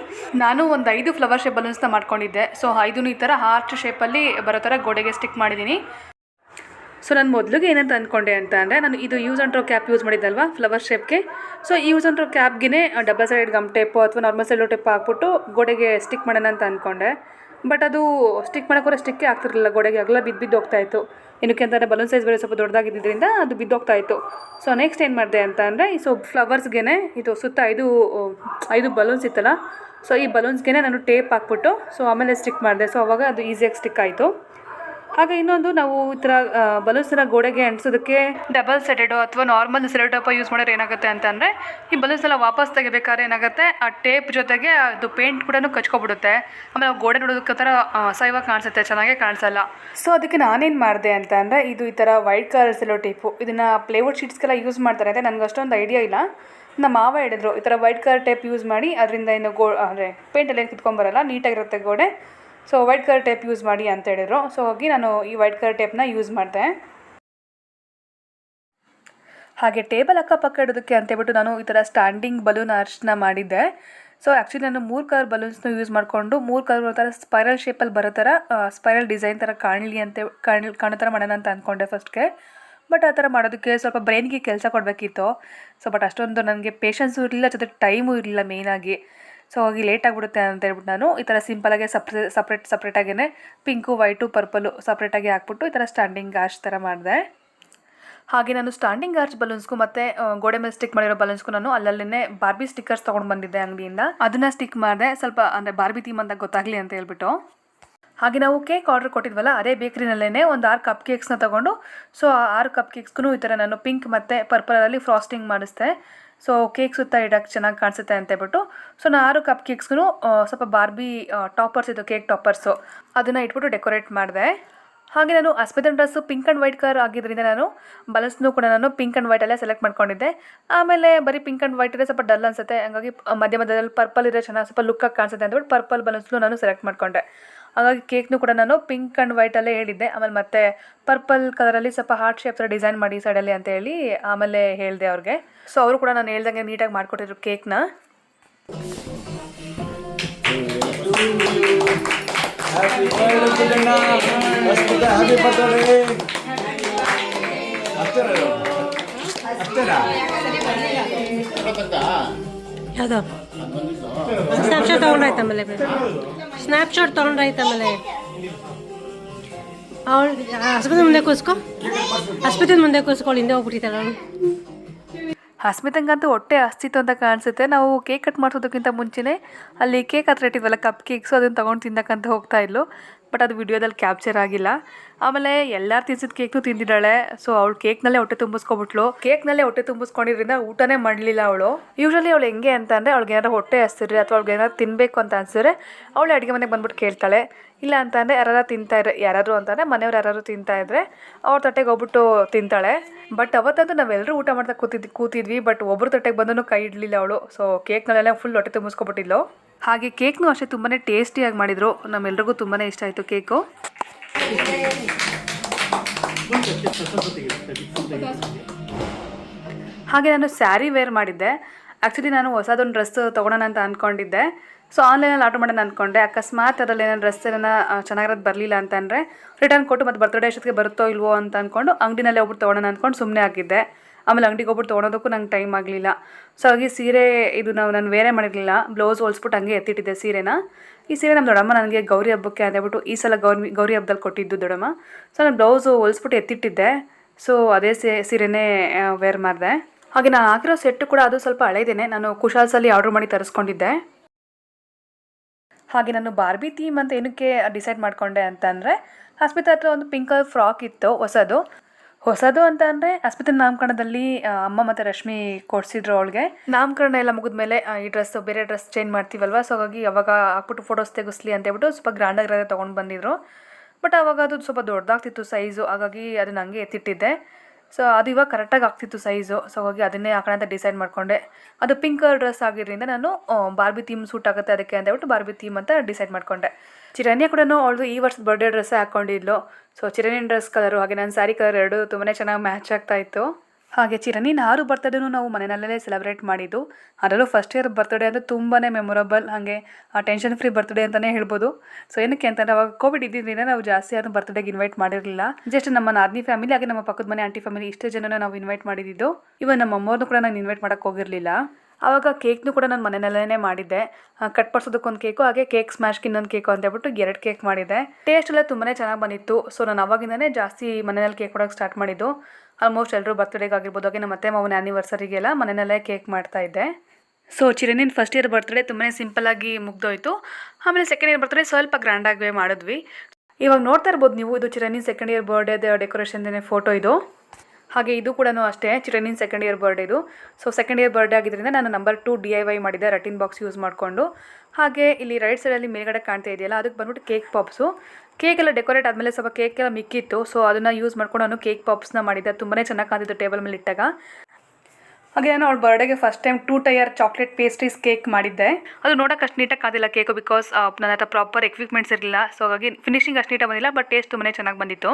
Speaker 1: ನಾನು ಒಂದು ಐದು ಫ್ಲವರ್ ಶೇಪ್ ಬಲೂನ್ಸ್ನ ಮಾಡ್ಕೊಂಡಿದ್ದೆ. ಸೊ ಐದು ಈ ಥರ ಆರ್ಚ್ ಶೇಪಲ್ಲಿ ಬರೋ ಥರ ಗೋಡೆಗೆ ಸ್ಟಿಕ್ ಮಾಡಿದ್ದೀನಿ ಸೊ ನಾನು ಮೊದಲಿಗೆ ಏನಂತ ಅಂದ್ಕೊಂಡೆ ಅಂತ ಅಂದರೆ ನಾನು ಇದು use and throw cap use ಮಾಡಿದ್ದಲ್ವ flower ಶೇಪ್ಗೆ ಸೊ ಯೂಸ್ ಅಂಟ್ರೋ ಕ್ಯಾಪ್ಗೆ ಡಬಲ್ ಸೈಡ್ ಗಮ್ ಟೇಪು ಅಥವಾ ನಾರ್ಮಲ್ ಸೈಡ್ ಟೇಪ್ ಹಾಕ್ಬಿಟ್ಟು ಗೋಡೆಗೆ ಸ್ಟಿಕ್ ಮಾಡೋಣ ಅಂತ ಅಂದ್ಕೊಂಡೆ ಬಟ್ ಅದು ಸ್ಟಿಕ್ ಮಾಡೋಕ್ಕೋರೆ ಸ್ಟಿಕ್ಕೇ ಆಗ್ತಿರಲಿಲ್ಲ, ಗೋಡೆಗೆ ಅಗಲ ಬಿದ್ದು ಬಿದ್ದು ಹೋಗ್ತಾ ಇತ್ತು. ಏನಕ್ಕೆ ಅಂತಂದರೆ ಬಲೂನ್ ಸೈಜ್ ಬೇರೆ ಸ್ವಲ್ಪ ದೊಡ್ಡದಾಗಿದ್ದರಿಂದ ಅದು ಬಿದ್ದೋಗ್ತಾಯಿತ್ತು ಸೊ ನೆಕ್ಸ್ಟ್ ಏನು ಮಾಡಿದೆ ಅಂತ ಅಂದರೆ ಸೊ ಫ್ಲವರ್ಸ್ಗೆ ಇದು ಸುತ್ತ ಐದು ಐದು ಬಲೂನ್ಸ್ ಇತ್ತಲ್ಲ. ಸೊ ಈ ಬಲೂನ್ಸ್ಗೆ ನಾನು ಟೇಪ್ ಹಾಕ್ಬಿಟ್ಟು ಸೊ ಆಮೇಲೆ ಸ್ಟಿಕ್ ಮಾಡಿದೆ. ಸೊ ಅವಾಗ ಅದು ಈಸಿಯಾಗಿ ಸ್ಟಿಕ್ ಆಯಿತು. ಹಾಗೆ ಇನ್ನೊಂದು ನಾವು ಈ ಥರ ಬಲೂನ್ಸ್ನ ಗೋಡೆಗೆ ಅಂಟಿಸೋದಕ್ಕೆ ಡಬಲ್ ಸೆಟೆಡೋ ಅಥವಾ ನಾರ್ಮಲ್ ಅಪ್ಪ ಯೂಸ್ ಮಾಡಿದ್ರೆ ಏನಾಗುತ್ತೆ ಅಂತಂದರೆ ಈ ಬಲೂನ್ಸ್ ಎಲ್ಲ ವಾಪಸ್ ತೆಗಿಬೇಕಾದ್ರೆ ಏನಾಗುತ್ತೆ, ಆ ಟೇಪ್ ಜೊತೆಗೆ ಅದು ಪೇಂಟ್ ಕೂಡ ಕಚ್ಕೊಬಿಡುತ್ತೆ. ಆಮೇಲೆ ಗೋಡೆ ನೋಡೋದಕ್ಕೆ ಥರ ಸೈವಾಗಿ ಕಾಣಿಸುತ್ತೆ, ಚೆನ್ನಾಗೇ ಕಾಣಿಸಲ್ಲ. ಸೊ ಅದಕ್ಕೆ ನಾನೇನು ಮಾಡಿದೆ ಅಂತ ಅಂದರೆ, ಇದು ಈ ಥರ ವೈಟ್ ಕಲರ್ ಸೆಲೋ ಟೇಪು, ಇದನ್ನು ಪ್ಲೇವುಡ್ ಶೀಟ್ಸ್ಗೆಲ್ಲ ಯೂಸ್ ಮಾಡ್ತಾರೆ ಅಂದರೆ ನನಗೆ ಅಷ್ಟೊಂದು ಐಡಿಯಾ ಇಲ್ಲ. ನಮ್ಮ ಮಾವ ಹೇಳಿದ್ರು, ಈ ಥರ ವೈಟ್ ಕಲರ್ ಟೇಪ್ ಯೂಸ್ ಮಾಡಿ, ಅದರಿಂದ ಏನು ಗೋ, ಅಂದರೆ ಪೇಂಟಲ್ಲಿ ಏನು ಕಿತ್ಕೊಂಡ್ಬರಲ್ಲ ನೀಟಾಗಿರುತ್ತೆ ಗೋಡೆ. So white colour tape use ಮಾಡಿ ಅಂತ ಹೇಳಿದರು. ಸೊ ಹೋಗಿ ನಾನು ಈ ವೈಟ್ ಕಲರ್ ಟೇಪ್ನ ಯೂಸ್ ಮಾಡಿದೆ. ಹಾಗೆ ಟೇಬಲ್ ಅಕ್ಕಪಕ್ಕ ಇಡೋದಕ್ಕೆ ಅಂತೇಳ್ಬಿಟ್ಟು ನಾನು ಈ ಥರ ಸ್ಟ್ಯಾಂಡಿಂಗ್ ಬಲೂನ್ ಅರ್ಶನ ಮಾಡಿದ್ದೆ. ಸೊ ಆ್ಯಕ್ಚುಲಿ ನಾನು ಮೂರು ಕಲರ್ ಬಲೂನ್ಸ್ನ ಯೂಸ್ ಮಾಡಿಕೊಂಡು, ಮೂರು ಕಲರ್ ಒಂಥರ ಸ್ಪೈರಲ್ ಶೇಪಲ್ಲಿ ಬರೋ ಥರ ಸ್ಪೈರಲ್ ಡಿಸೈನ್ ಥರ ಕಾಣಲಿ ಅಂತ ಕಾಣಿ, ಕಾಣೋ ಥರ ಮಾಡೋಣ ಅಂತ ಅಂದ್ಕೊಂಡೆ ಫಸ್ಟ್ಗೆ ಬಟ್ ಆ ಥರ ಮಾಡೋದಕ್ಕೆ ಸ್ವಲ್ಪ ಬ್ರೈನ್ಗೆ ಕೆಲಸ ಕೊಡಬೇಕಿತ್ತು. ಸೊ ಬಟ್ ಅಷ್ಟೊಂದು ನನಗೆ ಪೇಷನ್ಸು ಇರಲಿಲ್ಲ, ಜೊತೆ ಟೈಮು ಇರಲಿಲ್ಲ ಮೇಯ್ನಾಗಿ ಸೊ ಹೋಗಿ ಲೇಟ್ ಆಗಿಬಿಡುತ್ತೆ ಅಂತ ಹೇಳ್ಬಿಟ್ಟು ನಾನು ಈ ಥರ ಸಿಂಪಲಾಗೆ ಸಪ್ರೇ ಸಪ್ರೇಟ್ ಸಪ್ರೇಟಾಗೇ ಪಿಂಕು ವೈಟು ಪರ್ಪಲು ಸಪ್ರೇಟಾಗಿ ಹಾಕ್ಬಿಟ್ಟು ಈ ಥರ ಸ್ಟ್ಯಾಂಡಿಂಗ್ ಆರ್ಚ್ ಥರ ಮಾಡಿದೆ. ಹಾಗೆ ನಾನು ಸ್ಟ್ಯಾಂಡಿಂಗ್ ಆರ್ಚ್ ಬಲೂನ್ಸ್ಗೂ ಮತ್ತೆ ಗೋಡೆ ಮೇಲೆ ಸ್ಟಿಕ್ ಮಾಡಿರೋ ಬಲೂನ್ಸ್ಗೂ ನಾನು ಅಲ್ಲಲ್ಲೇ ಬಾರ್ಬಿ ಸ್ಟಿಕ್ಕರ್ಸ್ ತೊಗೊಂಡು ಬಂದಿದ್ದೆ ಅಂಗಡಿಯಿಂದ. ಅದನ್ನ ಸ್ಟಿಕ್ ಮಾಡಿದೆ, ಸ್ವಲ್ಪ ಅಂದರೆ ಬಾರ್ಬಿ ಥೀಮ್ ಅಂತ ಗೊತ್ತಾಗಲಿ ಅಂತ ಹೇಳ್ಬಿಟ್ಟು. ಹಾಗೆ ನಾವು ಕೇಕ್ ಆರ್ಡರ್ ಕೊಟ್ಟಿದ್ವಲ್ಲ, ಅದೇ ಬೇಕ್ರಿನಲ್ಲೇ ಒಂದು ಆರು ಕಪ್ ಕೇಕ್ಸ್ನ ತೊಗೊಂಡು ಸೊ ಆರು ಕಪ್ ಕೇಕ್ಸ್ಗೂ ಈ ಥರ ನಾನು ಪಿಂಕ್ ಮತ್ತು ಪರ್ಪಲಲ್ಲಿ ಫ್ರಾಸ್ಟಿಂಗ್ ಮಾಡಿಸ್ದೆ. ಸೊ ಕೇಕ್ ಸುತ್ತ ಇಡಕ್ಕೆ ಚೆನ್ನಾಗಿ ಕಾಣಿಸುತ್ತೆ ಅಂತ ಹೇಳ್ಬಿಟ್ಟು. ಸೊ ನಾನು ಆರು ಕಪ್ ಕೇಕ್ಸ್ಗೂ ಸ್ವಲ್ಪ ಬಾರ್ಬಿ ಟಾಪರ್ಸ್ ಇದು ಕೇಕ್ ಟಾಪರ್ಸು ಅದನ್ನು ಇಟ್ಬಿಟ್ಟು ಡೆಕೋರೇಟ್ ಮಾಡಿದೆ. ಹಾಗೆ ನಾನು ಅಸ್ಮಿತನ್ dress pink and white colour ಆಗಿದ್ದರಿಂದ ನಾನು ಬಲಸ್ನೂ ಕೂಡ ನಾನು ಪಿಂಕ್ ಆ್ಯಂಡ್ ವೈಟಲ್ಲೇ ಸೆಲೆಕ್ಟ್ ಮಾಡ್ಕೊಂಡಿದ್ದೆ. ಆಮೇಲೆ ಬರೀ ಪಿಂಕ್ ಆ್ಯಂಡ್ ವೈಟ್ ಇದ್ರೆ ಸ್ವಲ್ಪ ಡಲ್ ಅನ್ಸುತ್ತೆ. ಹಂಗಾಗಿ ಮಧ್ಯ ಮಧ್ಯದಲ್ಲಿ ಪರ್ಪಲ್ ಇರೋ ಚೆನ್ನಾಗಿ ಸ್ವಲ್ಪ ಲುಕ್ಕಾಗಿ ಕಾಣಿಸುತ್ತೆ ಅಂದ್ಬಿಟ್ಟು ಪರ್ಪಲ್ ಬಲನ್ಸ್ನು ನಾನು ಸೆಲೆಕ್ಟ್ ಮಾಡ್ಕೊಂಡೆ. ಹಾಗಾಗಿ ಕೇಕ್ನು ಕೂಡ ನಾನು ಪಿಂಕ್ ಆ್ಯಂಡ್ ವೈಟಲ್ಲೇ ಹೇಳಿದ್ದೆ. ಆಮೇಲೆ ಮತ್ತೆ ಪರ್ಪಲ್ ಕಲರಲ್ಲಿ ಸ್ವಲ್ಪ ಹಾರ್ಟ್ ಶೇಪ್ ಥರ ಡಿಸೈನ್ ಮಾಡಿ ಸೈಡಲ್ಲಿ ಅಂತ ಹೇಳಿ ಆಮೇಲೆ ಹೇಳಿದೆ ಅವ್ರಿಗೆ. ಸೊ ಅವರು ಕೂಡ ನಾನು ಹೇಳ್ದಂಗೆ ನೀಟಾಗಿ ಮಾಡಿಕೊಟ್ಟಿದ್ರು ಕೇಕ್ನ.
Speaker 2: ಅಷ್ಟೇ
Speaker 4: ಯಾವುದು? ಸ್ನ್ಯಾಪ್ಶಾಟ್ ತೊಗೊಂಡಾಯ್ತು ಆಮೇಲೆ. ಸ್ನ್ಯಾಪ್ಶಾಟ್ ತೊಗೊಂಡಾಯ್ತು ಆಮೇಲೆ. ಅವಳು ಆಸ್ಪತ್ರೆ ಮುಂದೆ ಕೂಸ್ಕೊ ಆಸ್ಪತ್ರೆ ಮುಂದೆ ಕೂಸ್ಕೊಳ್ಳಿ ಹಿಂದೆ ಹೋಗ್ಬಿಟ್ಟಿದ್ದಾಳೆ ಅವಳು.
Speaker 1: ಹಸ್ಮಿತಂಗಂತೂ ಹೊಟ್ಟೆ ಹಸ್ತಿತ್ತು ಅಂತ ಕಾಣಿಸುತ್ತೆ. ನಾವು ಕೇಕ್ ಕಟ್ ಮಾಡಿಸೋದಕ್ಕಿಂತ ಮುಂಚೆನೇ ಅಲ್ಲಿ ಕೇಕ್ ಹತ್ರ ಇಟ್ಟಿದ್ವಲ್ಲ ಕಪ್ ಕೇಕ್ಸು ಅದನ್ನು ತೊಗೊಂಡು ತಿನ್ನಕ್ಕಂತ ಹೋಗ್ತಾ ಇದ್ಲು. ಬಟ್ ಅದು ವಿಡಿಯೋದಲ್ಲಿ ಕ್ಯಾಪ್ಚರ್ ಆಗಿಲ್ಲ. ಆಮೇಲೆ ಎಲ್ಲರೂ ತಿನ್ಸಿದ ಕೇಕ್ನು ತಿಂದಿದ್ದಾಳೆ. ಸೊ ಅವಳು ಕೇಕ್ನಲ್ಲೇ ಹೊಟ್ಟೆ ತುಂಬಿಸ್ಕೊಬಿಟ್ಲು. ಕೇಕ್ನಲ್ಲೇ ಹೊಟ್ಟೆ ತುಂಬಿಸ್ಕೊಂಡಿದ್ರಿಂದ ಊಟನೇ ಮಾಡಲಿಲ್ಲ ಅವಳು. ಯೂಶಲಿ ಅವಳು ಹೆಂಗೆ ಅಂತಂದರೆ ಅವ್ಳಿಗೆ ಏನಾರು ಹೊಟ್ಟೆ ಹಸ್ತಿದ್ರೆ ಅಥವಾ ಅವ್ಳಿಗೆ ಏನಾರು ತಿನ್ನಬೇಕು ಅಂತ ಅನ್ಸಿದ್ರೆ ಅವಳು ಅಡುಗೆ ಮನೆಗೆ ಬಂದ್ಬಿಟ್ಟು ಕೇಳ್ತಾಳೆ. ಇಲ್ಲ ಅಂತಂದರೆ ತಿಂತಾ ಇದ್ರೆ ಯಾರಾದ್ರು ಅಂತಂದರೆ ಮನೆಯವ್ರು ಯಾರು ತಿಂತಾ ಇದ್ರೆ ಅವ್ರ ತಟ್ಟೆಗೆ ಹೋಗ್ಬಿಟ್ಟು ತಿಂತಾಳೆ. ಬಟ್ ಅವತ್ತಂತೂ ನಾವೆಲ್ಲರೂ ಊಟ ಮಾಡ್ತಾ ಕೂತಿದ್ವಿ ಕೂತಿದ್ವಿ ಬಟ್ ಒಬ್ಬರು ತಟ್ಟೆಗೆ ಬಂದೂ ಕೈ ಇಡಲಿಲ್ಲ ಅವಳು. ಸೊ ಕೇಕ್ನಲ್ಲೆಲ್ಲ ಫುಲ್ ಹೊಟ್ಟೆ ತುಂಬಿಸ್ಕೊಬಿಟ್ಟಿದ್ಲು. ಹಾಗೆ ಕೇಕ್ನು ಅಷ್ಟೇ ತುಂಬಾ ಟೇಸ್ಟಿಯಾಗಿ ಮಾಡಿದರು. ನಮ್ಮೆಲ್ರಿಗೂ ತುಂಬಾ ಇಷ್ಟ ಆಯಿತು ಕೇಕು. ಹಾಗೆ ನಾನು ಸ್ಯಾರಿ ವೇರ್ ಮಾಡಿದ್ದೆ. ಆ್ಯಕ್ಚುಲಿ ನಾನು ಹೊಸದೊಂದು ಡ್ರೆಸ್ ತೊಗೊಳೋಣ ಅಂತ ಅಂದ್ಕೊಂಡಿದ್ದೆ ಸೊ ಆನ್ಲೈನಲ್ಲಿ ಆರ್ಡರ್ ಮಾಡೋಣ ಅಂದ್ಕೊಂಡೆ ಅಕಸ್ಮಾತ್ ಅದರಲ್ಲಿ ಏನೋ ಡ್ರೆಸ್ ಏನೋ ಚೆನ್ನಾಗಿರೋದು ಬರಲಿಲ್ಲ ಅಂತಂದರೆ ರಿಟರ್ನ್ ಕೊಟ್ಟು ಮತ್ತು ಬರ್ತಡೇ ಅಷ್ಟೊತ್ತಿಗೆ ಬರುತ್ತೋ ಇಲ್ವೋ ಅಂತ ಅಂದ್ಕೊಂಡು ಅಂಗಡಿನಲ್ಲೇ ಒಬ್ಬರು ತೊಗೊಳೋಣ ಅಂದ್ಕೊಂಡು ಸುಮ್ಮನೆ ಆಗಿದ್ದೆ ಆಮೇಲೆ ಅಂಗಡಿಗೆ ಹೋಗ್ಬಿಟ್ಟು ತೊಗೊಳೋದಕ್ಕೂ ನಂಗೆ ಟೈಮ್ ಆಗಲಿಲ್ಲ. ಸೊ ಹಾಗೆ ಸೀರೆ ಇದು ನಾವು ನಾನು ವೇರೆ ಮಾಡಿರಲಿಲ್ಲ. ಬ್ಲೌಸ್ ಹೊಲ್ಸ್ಬಿಟ್ಟು ಹಂಗೆ ಎತ್ತಿಟ್ಟಿದ್ದೆ ಸೀರೆನ. ಈ ಸೀರೆ ನಮ್ಮ ದೊಡ್ಡಮ್ಮ ನನಗೆ ಗೌರಿ ಹಬ್ಬಕ್ಕೆ ಅಂದೇಬಿಟ್ಟು ಈ ಸಲ ಗೌರಿ ಗೌರಿ ಹಬ್ಬದಲ್ಲಿ ಕೊಟ್ಟಿದ್ದು ದೊಡ್ಡಮ್ಮ. ಸೊ ನಾನು ಬ್ಲೌಸು ಹೊಲ್ಸ್ಬಿಟ್ಟು ಎತ್ತಿಟ್ಟಿದ್ದೆ. ಸೊ ಅದೇ ಸೀರೆನೇ ವೇರ್ ಮಾಡಿದೆ. ಹಾಗೆ ನಾನು ಹಾಕಿರೋ ಸೆಟ್ಟು ಕೂಡ ಅದು ಸ್ವಲ್ಪ ಹಳೇದೇನೆ. ನಾನು ಕುಶಾಲ್ಸಲ್ಲಿ ಆರ್ಡ್ರ್ ಮಾಡಿ ತರಿಸ್ಕೊಂಡಿದ್ದೆ. ಹಾಗೆ ನಾನು ಬಾರ್ಬಿ ಥೀಮ್ ಅಂತ ಏನಕ್ಕೆ ಡಿಸೈಡ್ ಮಾಡ್ಕೊಂಡೆ ಅಂತಂದರೆ ಅಸ್ಮಿತಾ ಹತ್ರ ಒಂದು ಪಿಂಕ್ ಕಲರ್ ಫ್ರಾಕ್ ಇತ್ತು ಹೊಸದು. ಹೊಸದು ಅಂತ ಅಂದರೆ ಆಸ್ಪತ್ರೆ ನಾಮಕರಣದಲ್ಲಿ ಅಮ್ಮ ಮತ್ತು ರಶ್ಮಿ ಕೊಡಿಸಿದ್ರು ಅವಳಿಗೆ. ನಾಮಕರಣ ಎಲ್ಲ ಮುಗಿದ ಮೇಲೆ ಈ ಡ್ರೆಸ್ ಬೇರೆ ಡ್ರೆಸ್ ಚೇಂಜ್ ಮಾಡ್ತೀವಲ್ವಾ? ಸೊ ಹಾಗಾಗಿ ಅವಾಗ ಹಾಕ್ಬಿಟ್ಟು ಫೋಟೋಸ್ ತೆಗಿಸ್ಲಿ ಅಂತ ಹೇಳ್ಬಿಟ್ಟು ಸ್ವಲ್ಪ ಗ್ರ್ಯಾಂಡಾಗಿರೋದೇ ತೊಗೊಂಡು ಬಂದಿದ್ರು. ಬಟ್ ಅವಾಗ ಅದು ಸ್ವಲ್ಪ ದೊಡ್ಡದಾಗ್ತಿತ್ತು ಸೈಜು ಹಾಗಾಗಿ ಅದನ್ನ ಹಂಗೆ ಎತ್ತಿಟ್ಟಿದ್ದೆ. ಸೊ ಅದು ಇವಾಗ ಕರೆಕ್ಟಾಗಿ ಆಗ್ತಿತ್ತು ಸೈಜು ಸೊ ಹಾಗಾಗಿ ಅದನ್ನೇ ಹಾಕೋಣ ಅಂತ ಡಿಸೈಡ್ ಮಾಡಿಕೊಂಡೆ. ಅದು ಪಿಂಕ್ ಡ್ರೆಸ್ ಆಗಿದ್ದರಿಂದ ನಾನು ಬಾರ್ಬಿ ಥೀಮ್ ಸೂಟ್ ಆಗುತ್ತೆ ಅದಕ್ಕೆ ಅಂತ ಹೇಳ್ಬಿಟ್ಟು ಬಾರ್ಬಿ ಥೀಮ್ ಅಂತ ಡಿಸೈಡ್ ಮಾಡಿಕೊಂಡೆ. ಚಿರನ್ಯ ಕೂಡ ಅವಳದು ಈ ವರ್ಷದ ಬರ್ಡೇ ಡ್ರೆಸ್ ಹಾಕ್ಕೊಂಡಿದ್ಲು ಸೊ ಚಿರಣಿ ಡ್ರೆಸ್ ಕಲರು ಹಾಗೆ ನನ್ನ ಸ್ಯಾರಿ ಕಲರ್ ಎರಡು ತುಂಬಾ ಚೆನ್ನಾಗಿ ಮ್ಯಾಚ್ ಆಗ್ತಾ ಇತ್ತು. ಹಾಗೆ ಚಿರಣಿನ ಆರು ಬರ್ತಡೇನು ನಾವು ಮನೆಯಲ್ಲೇ ಸೆಲೆಬ್ರೇಟ್ ಮಾಡಿದ್ದು. ಅದರಲ್ಲೂ ಫಸ್ಟ್ ಇಯರ್ ಬರ್ತ್ಡೇ ಅಂದರೆ ತುಂಬಾ ಮೆಮೊರಬಲ್ ಹಾಗೆ ಟೆನ್ಷನ್ ಫ್ರೀ ಬರ್ತ್ಡೇ ಅಂತಲೇ ಹೇಳ್ಬೋದು. ಸೊ ಏನಕ್ಕೆ ಅಂತಂದರೆ ಅವಾಗ ಕೋವಿಡ್ ಇದ್ದಿದ್ದರಿಂದ ನಾವು ಜಾಸ್ತಿ ಯಾರು ಬರ್ತ್ಡೇಗೆ ಇನ್ವೈಟ್ ಮಾಡಿರಲಿಲ್ಲ. ಜಸ್ಟ್ ನಮ್ಮ ನಾದಿನಿ ಫ್ಯಾಮಿಲಿ ಹಾಗೆ ನಮ್ಮ ಪಕ್ಕದ ಮನೆ ಆಂಟಿ ಫ್ಯಾಮಿಲಿ ಇಷ್ಟೇ ಜನನ ನಾವು ಇನ್ವೈಟ್ ಮಾಡಿದ್ದು. ಇವನ್ ನಮ್ಮ ಅಮ್ಮವ್ರನ್ನೂ ಕೂಡ ನಾನು ಇನ್ವೈಟ್ ಮಾಡೋಕ್ಕೆ ಹೋಗಿರಲಿಲ್ಲ. ಆವಾಗ ಕೇಕ್ನು ಕೂಡ ನಾನು ಮನೆಯಲ್ಲೇ ಮಾಡಿದ್ದೆ. ಕಟ್ ಪಡಿಸೋದಕ್ಕೊಂದು ಕೇಕು, ಹಾಗೆ ಕೇಕ್ ಸ್ಮ್ಯಾಶ್ಗೆ ಇನ್ನೊಂದು ಕೇಕು ಅಂತ ಹೇಳ್ಬಿಟ್ಟು ಎರಡು ಕೇಕ್ ಮಾಡಿದ್ದೆ. ಟೇಸ್ಟ್ ಎಲ್ಲ ತುಂಬಾ ಚೆನ್ನಾಗಿ ಬಂದಿತ್ತು. ಸೊ ನಾನು ಅವಾಗಿಂದನೇ ಜಾಸ್ತಿ ಮನೆಯಲ್ಲಿ ಕೇಕ್ ಕೊಡೋಕೆ ಸ್ಟಾರ್ಟ್ ಮಾಡಿದ್ದು. ಆಲ್ಮೋಸ್ಟ್ ಎಲ್ಲರೂ ಬರ್ತ್ಡೇಗೆ ಆಗಿರ್ಬೋದು, ಹಾಗೆ ನಮ್ಮ ಮತ್ತೆ ಮಾವನ ಆ್ಯನಿವರ್ಸರಿಗೆಲ್ಲ ಮನೆಯಲ್ಲೇ ಕೇಕ್ ಮಾಡ್ತಾ ಇದ್ದೆ. ಸೊ ಚಿರನಿನ ಫಸ್ಟ್ ಇಯರ್ ಬರ್ತ್ಡೇ ತುಂಬಾ ಸಿಂಪಲ್ಲಾಗಿ ಮುಗ್ದೋಯ್ತು. ಆಮೇಲೆ ಸೆಕೆಂಡ್ ಇಯರ್ ಬರ್ತ್ಡೇ ಸ್ವಲ್ಪ ಗ್ರ್ಯಾಂಡಾಗಿ ಮಾಡಿದ್ವಿ. ಇವಾಗ ನೋಡ್ತಾ ಇರ್ಬೋದು ನೀವು, ಇದು ಚಿರಣಿ ಸೆಕೆಂಡ್ ಇಯರ್ ಬರ್ಡೇದ ಡೆಕೋರೇಷನ್ದೇ ಫೋಟೋ ಇದು. ಹಾಗೆ ಇದು ಕೂಡ ಅಷ್ಟೇ ಚಿರಣಿನ ಸೆಕೆಂಡ್ ಇಯರ್ ಬರ್ಡೇದು ಸೊ ಸೆಕೆಂಡ್ ಇಯರ್ ಬರ್ಡೇ ಆಗಿದ್ದರಿಂದ ನಾನು number two D I Y ಮಾಡಿದ್ದೆ ರಟಿನ್ ಬಾಕ್ಸ್ ಯೂಸ್ ಮಾಡಿಕೊಂಡು. ಹಾಗೆ ಇಲ್ಲಿ ರೈಟ್ ಸೈಡಲ್ಲಿ ಮೇಲ್ಗಡೆ ಕಾಣ್ತಾ ಇದೆಯಲ್ಲ, ಅದಕ್ಕೆ ಬಂದ್ಬಿಟ್ಟು ಕೇಕ್ ಪಾಪ್ಸು ಕೇಕ್ ಎಲ್ಲ ಡೆಕೋರೇಟ್ ಆದಮೇಲೆ ಸ್ವಲ್ಪ ಕೇಕ್ ಎಲ್ಲ ಮಿಕ್ಕಿತ್ತು. ಸೊ ಅದನ್ನು ಯೂಸ್ ಮಾಡ್ಕೊಂಡು ನಾನು ಕೇಕ್ ಪಾಪ್ಸ್ನ ಮಾಡಿದ್ದೆ. ತುಂಬಾ ಚೆನ್ನಾಗಿ ಕಾಣ್ತಿತ್ತು ಟೇಬಲ್ ಮೇಲೆ ಇಟ್ಟಾಗ. ಹಾಗೆ ನಾನು ಅವಳ ಬರ್ಡೇಗೆ first time two tier chocolate pastries cake ಮಾಡಿದ್ದೆ. ಅದು ನೋಡೋಕೆ ಅಷ್ಟು ನೀಟಾಗಿ ಕಾದಿಲ್ಲ ಕೇಕು ಬಿಕಾಸ್ ನನ್ನ ಹತ್ರ ಪ್ರಾಪರ್ ಎಕ್ವಿಪ್ಮೆಂಟ್ಸ್ ಇರಲಿಲ್ಲ. ಸೊ ಹಾಗಾಗಿ ಫಿನಿಶಿಂಗ್ ಅಷ್ಟು ನೀಟಾಗಿ ಬಂದಿಲ್ಲ ಬಟ್ ಟೇಸ್ಟ್ ತುಂಬಾ ಚೆನ್ನಾಗಿ ಬಂದಿತ್ತು.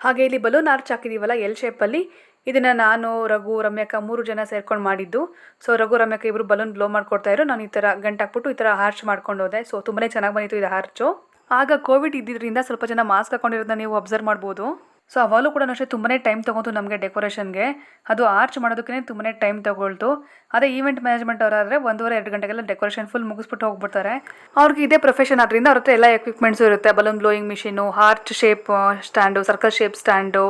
Speaker 1: ಹಾಗೆ ಇಲ್ಲಿ ಬಲೂನ್ ಆರ್ಚ್ ಹಾಕಿದ್ದೀವಲ್ಲ ಎಲ್ ಶೇಪಲ್ಲಿ ಇದನ್ನು ನಾನು, ರಘು ರಮ್ಯಕ ಮೂರು ಜನ ಸೇರ್ಕೊಂಡು ಮಾಡಿದ್ದು. ಸೊ ರಘು ರಮ್ಯಕ ಇಬ್ಬರು ಬಲೂನ್ ಬ್ಲೋ ಮಾಡ್ಕೊಡ್ತಾ ಇದ್ರು. ನಾನು ಈ ಥರ ಗಂಟು ಹಾಕ್ಬಿಟ್ಟು ಈ ಥರ ಹಾರ್ಚ್ ಮಾಡ್ಕೊಂಡು ಹೋದೆ. ಸೊ ತುಂಬಾ ಚೆನ್ನಾಗಿ ಬಂದಿತ್ತು ಇದು ಹಾರ್ಚು ಆಗ ಕೋವಿಡ್ ಇದ್ದಿದ್ದರಿಂದ ಸ್ವಲ್ಪ ಜನ ಮಾಸ್ಕ್ ಹಾಕೊಂಡಿರೋದನ್ನ ನೀವು ಅಬ್ಸರ್ವ್ ಮಾಡ್ಬೋದು. ಸೊ ಅವಾಗಲೂ ಕೂಡ ಅಷ್ಟೇ ತುಂಬಾ ಟೈಮ್ ತೊಗೊಂತು ನಮಗೆ ಡೆಕೋರೇಷನ್ಗೆ ಅದು ಆರ್ಚ್ ಮಾಡೋದಕ್ಕೆ ತುಂಬನೇ ಟೈಮ್ ತೊಗೊಳ್ತು. ಅದೇ ಈವೆಂಟ್ ಮ್ಯಾನೇಜ್ಮೆಂಟ್ ಅವರಾದರೆ ಒಂದೂವರೆ, ಎರಡು ಗಂಟೆಗೆಲ್ಲ ಡೆಕೋರೇಷನ್ ಫುಲ್ ಮುಗಿಸ್ಬಿಟ್ಟು ಹೋಗ್ಬಿಡ್ತಾರೆ. ಅವ್ರಿಗೆ ಇದೇ ಪ್ರೊಫೆಷನ್ ಆದ್ರಿಂದ ಅವ್ರ ಹತ್ರ ಎಲ್ಲ ಎಕ್ವಿಪ್ಮೆಂಟ್ಸು ಇರುತ್ತೆ. Balloon blowing machine arch shape stand circle shape stand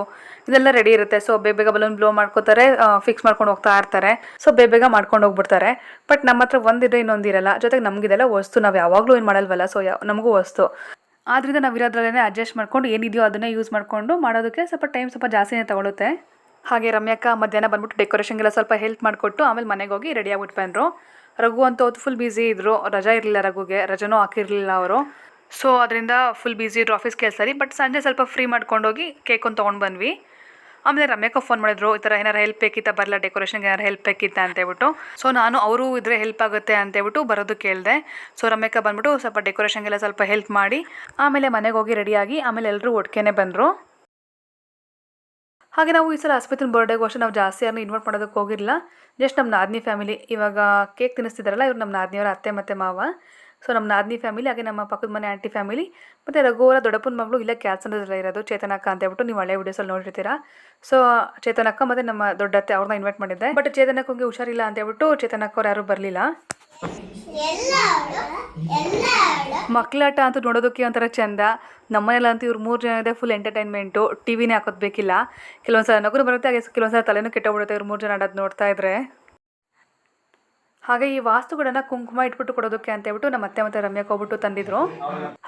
Speaker 1: ಇದೆಲ್ಲ ರೆಡಿ ಇರುತ್ತೆ. ಸೊ ಬೇಗ ಬೇಗ ಬಲೂನ್ ಬ್ಲೋ ಮಾಡ್ಕೋತಾರೆ ಫಿಕ್ಸ್ ಮಾಡ್ಕೊಂಡು ಹೋಗ್ತಾ ಇರ್ತಾರೆ. ಸೊ ಬೇಗ ಬೇಗ ಮಾಡ್ಕೊಂಡು ಹೋಗ್ಬಿಡ್ತಾರೆ. ಬಟ್ ನಮ್ಮ ಹತ್ರ ಒಂದಿದ್ರೆ ಇನ್ನೊಂದಿರಲ್ಲ. ಜೊತೆಗೆ ನಮಗಿದೆಲ್ಲ ವಸ್ತು ನಾವು ಯಾವಾಗಲೂ ಏನು ಮಾಡಲ್ವಲ್ಲ? ಸೊ ನಮಗೂ ವಸ್ತು. ಆದ್ದರಿಂದ ನಾವು ಇರೋದ್ರಲ್ಲೇ ಅಡ್ಜಸ್ಟ್ ಮಾಡ್ಕೊಂಡು ಏನಿದೆಯೋ ಅದನ್ನೇ ಯೂಸ್ ಮಾಡಿಕೊಂಡು ಮಾಡೋದಕ್ಕೆ ಸ್ವಲ್ಪ ಟೈಮ್ ಸ್ವಲ್ಪ ಜಾಸ್ತಿನೇ ತೊಗೊಳುತ್ತೆ. ಹಾಗೆ ರಮ್ಯಕ್ಕ ಮಧ್ಯಾಹ್ನ ಬಂದ್ಬಿಟ್ಟು ಡೆಕೋರೇಷನ್ಗೆಲ್ಲ ಸ್ವಲ್ಪ ಹೆಲ್ಪ್ ಮಾಡಿಕೊಟ್ಟು ಆಮೇಲೆ ಮನೆಗೆ ಹೋಗಿ ರೆಡಿ ಆಗ್ಬಿಟ್ಟು ರಘು ಅಂತೂ ಅವತ್ತು ಫುಲ್ ಬ್ಯುಸಿ ಇದ್ದರು ರಜಾ ಇರಲಿಲ್ಲ ರಘುಗೆ. ರಜನೂ ಹಾಕಿರಲಿಲ್ಲ ಅವರು. ಸೊ ಅದರಿಂದ ಫುಲ್ ಬ್ಯುಸಿ ಇದ್ರು ಆಫೀಸ್ ಕೆಲಸರಿ ಬಟ್ ಸಂಜೆ ಸ್ವಲ್ಪ ಫ್ರೀ ಮಾಡ್ಕೊಂಡೋಗಿ ಕೇಕ್ ಒಂದು ತೊಗೊಂಡು ಬಂದ್ವಿ. ಆಮೇಲೆ ರಮ್ಯಕ್ಕ ಫೋನ್ ಮಾಡಿದ್ರು, ಈ ಥರ ಏನಾರು ಹೆಲ್ಪ್ ಬೇಕಿತ್ತ ಬರಲ್ಲ ಡೆಕೋರೇಷನ್ಗೆ ಏನಾರು ಹೆಲ್ಪ್ ಬೇಕಿತ್ತ ಅಂತೇಳ್ಬಿಟ್ಟು ಸೊ ನಾನು ಅವರು ಇದ್ರೆ ಹೆಲ್ಪ್ ಆಗುತ್ತೆ ಅಂತೇಳ್ಬಿಟ್ಟು ಬರೋದು ಕೇಳಿದೆ. ಸೊ ರಮ್ಯಕ್ಕ ಬಂದ್ಬಿಟ್ಟು ಸ್ವಲ್ಪ ಡೆಕೋರೇಷನ್ಗೆಲ್ಲ ಸ್ವಲ್ಪ ಹೆಲ್ಪ್ ಮಾಡಿ, ಆಮೇಲೆ ಮನೆಗೆ ಹೋಗಿ ರೆಡಿಯಾಗಿ ಆಮೇಲೆ ಎಲ್ಲರೂ ಒಟ್ಟಿಗೆ ಬಂದರು. ಹಾಗೆ ನಾವು ಈ ಸಲ ಆಸ್ಪತ್ರೆನ ಬರ್ಡೇಗೂ ಅಷ್ಟೇ ನಾವು ಜಾಸ್ತಿ ಯಾರನ್ನೂ ಇನ್ವೈಟ್ ಮಾಡೋದಕ್ಕೆ ಹೋಗಿರಲಿಲ್ಲ. ಜಸ್ಟ್ ನಮ್ಮ ನಾದಿನಿ ಫ್ಯಾಮಿಲಿ ಇವಾಗ ಕೇಕ್ ತಿನ್ನಿಸ್ತಿದ್ದಾರಲ್ಲ ಇವ್ರು ನಮ್ಮ ನಾದಿನಿಯವರ ಅತ್ತೆ ಮತ್ತು ಮಾವ. ಸೊ ನಮ್ಮ ನಾದಿನಿ ಫ್ಯಾಮಿಲಿ ಹಾಗೆ ನಮ್ಮ ಪಕ್ಕದ ಮನೆ ಆಂಟಿ ಫ್ಯಾಮಿಲಿ ಮತ್ತು ರಘುವರ ದೊಡ್ಡಪ್ಪನ ಮಗಳು ಇಲ್ಲೇ ಕ್ಯಾಲ್ಸಂದ್ರದಲ್ಲ ಇರೋದು, ಚೇತನಕ್ಕ ಅಂತ ಹೇಳ್ಬಿಟ್ಟು ನೀವು ಹಳೆ ವೀಡಿಯೋಸಲ್ಲಿ ನೋಡಿರ್ತೀರಾ. ಸೊ ಚೇತನಕ್ಕ ಮತ್ತು ನಮ್ಮ ದೊಡ್ಡತ್ತೆ ಅವ್ರನ್ನ ಇನ್ವೈಟ್ ಮಾಡಿದ್ದೆ. ಬಟ್ ಚೇತನಕ್ಕಂಗೆ ಹುಷಾರಿಲ್ಲ ಅಂತ ಹೇಳ್ಬಿಟ್ಟು ಚೇತನಕ್ಕ ಅವ್ರು ಯಾರೂ ಬರಲಿಲ್ಲ. ಮಕ್ಕಳಾಟ ಅಂತೂ ನೋಡೋದಕ್ಕೆ ಒಂಥರ ಚಂದ. ನಮ್ಮನೇಲಂತೂ ಇವ್ರು ಮೂರು ಜನ ಇದೆ ಫುಲ್ ಎಂಟರ್ಟೈನ್ಮೆಂಟು ಟಿ ವಿನೇ ಹಾಕೋದು ಬೇಕಿಲ್ಲ. ಕೆಲವೊಂದು ಸಲ ನಗುರು ಬರುತ್ತೆ, ಹಾಗೆ ಕೆಲವೊಂದು ಸಲ ತಲೆನೂ ಕೆಟ್ಟೋಗ್ಬಿಡುತ್ತೆ ಇವ್ರು ಮೂರು ಜನ ಆಡೋದು ನೋಡ್ತಾ ಇದ್ರೆ. ಹಾಗೆ ಈ ವಾಸ್ತುಗಳನ್ನ ಕುಂಕುಮ ಇಟ್ಬಿಟ್ಟು ಕೊಡೋದಕ್ಕೆ ಅಂತ ಹೇಳ್ಬಿಟ್ಟು ನಮ್ಮ ಅತ್ತೆ ಮತ್ತೆ ರಮ್ಯಕ್ಕೆ ಹೋಗ್ಬಿಟ್ಟು ತಂದಿದ್ರು.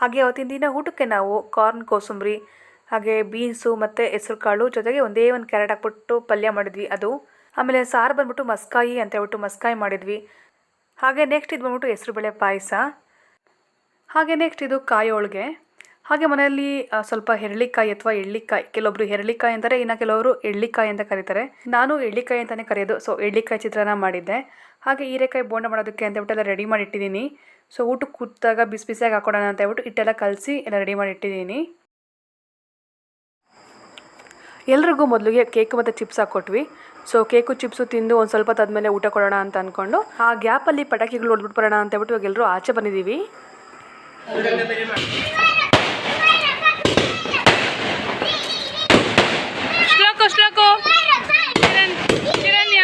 Speaker 1: ಹಾಗೆ ಅವತ್ತಿನ ದಿನ ಊಟಕ್ಕೆ ನಾವು ಕಾರ್ನ್ ಕೋಸಂಬರಿ, ಹಾಗೆ ಬೀನ್ಸು ಮತ್ತು ಹೆಸರು ಕಾಳು ಜೊತೆಗೆ ಒಂದೇ ಒಂದು ಕ್ಯಾರೆಟ್ ಹಾಕ್ಬಿಟ್ಟು ಪಲ್ಯ ಮಾಡಿದ್ವಿ ಅದು. ಆಮೇಲೆ ಸಾರು ಬಂದ್ಬಿಟ್ಟು ಮಸ್ಕಾಯಿ ಅಂತ ಹೇಳ್ಬಿಟ್ಟು ಮಸ್ಕಾಯಿ ಮಾಡಿದ್ವಿ. ಹಾಗೆ ನೆಕ್ಸ್ಟ್ ಇದು ಬಂದ್ಬಿಟ್ಟು ಹೆಸರುಬೇಳೆ ಪಾಯಸ. ಹಾಗೆ ನೆಕ್ಸ್ಟ್ ಇದು ಕಾಯಿ ಹೋಳಿಗೆ ಹಾಗೆ ಮನೆಯಲ್ಲಿ ಸ್ವಲ್ಪ ಹೆರಳಿಕಾಯಿ ಅಥವಾ ಎಳ್ಳಿಕಾಯಿ, ಕೆಲವೊಬ್ರು ಹೆರಳಿಕಾಯಿ ಅಂತಾರೆ, ಇನ್ನು ಕೆಲವರು ಎಳ್ಳಿಕಾಯಿ ಅಂತ ಕರೀತಾರೆ. ನಾನು ಎಳ್ಳಿಕಾಯಿ ಅಂತಲೇ ಕರೆಯೋದು, ಸೊ ಎಳ್ಳಿಕಾಯಿ ಚಿತ್ರಾನ್ನ ಮಾಡಿದ್ದೆ. ಹಾಗೆ ಹೀರೆಕಾಯಿ ಬೋಂಡ ಮಾಡೋದಕ್ಕೆ ಅಂತ ಹೇಳ್ಬಿಟ್ಟು ಎಲ್ಲ ರೆಡಿ ಮಾಡಿ ಇಟ್ಟಿದ್ದೀನಿ ಸೊ ಊಟಕ್ಕೆ ಕೂತಾಗ ಬಿಸಿ ಬಿಸಿಯಾಗಿ ಹಾಕೋಣ ಅಂತ ಹೇಳ್ಬಿಟ್ಟು ಇಟ್ಟೆಲ್ಲ ಕಲಸಿ ಎಲ್ಲ ರೆಡಿ ಮಾಡಿ ಇಟ್ಟಿದ್ದೀನಿ ಎಲ್ರಿಗೂ ಮೊದಲಿಗೆ ಕೇಕ್ ಮತ್ತು ಚಿಪ್ಸ್ ಹಾಕ್ಕೊಟ್ವಿ. ಸೊ ಕೇಕು ಚಿಪ್ಸು ತಿಂದು ಒಂದು ಸ್ವಲ್ಪ ತಾದ್ಮೇಲೆ ಊಟ ಕೊಡೋಣ ಅಂತ ಅಂದ್ಕೊಂಡು ಆ ಗ್ಯಾಪಲ್ಲಿ ಪಟಾಕಿಗಳು ಹೊಡೆದ್ಬಿಟ್ಟು ಬರೋಣ ಅಂತ ಹೇಳ್ಬಿಟ್ಟು ಇವಾಗ ಎಲ್ಲರೂ ಆಚೆ ಬಂದಿದ್ದೀವಿ ಶ್ಲೋಕು ಶ್ಲೋಕು ಕಿರಣ್ ಕಿರಣ್ಯ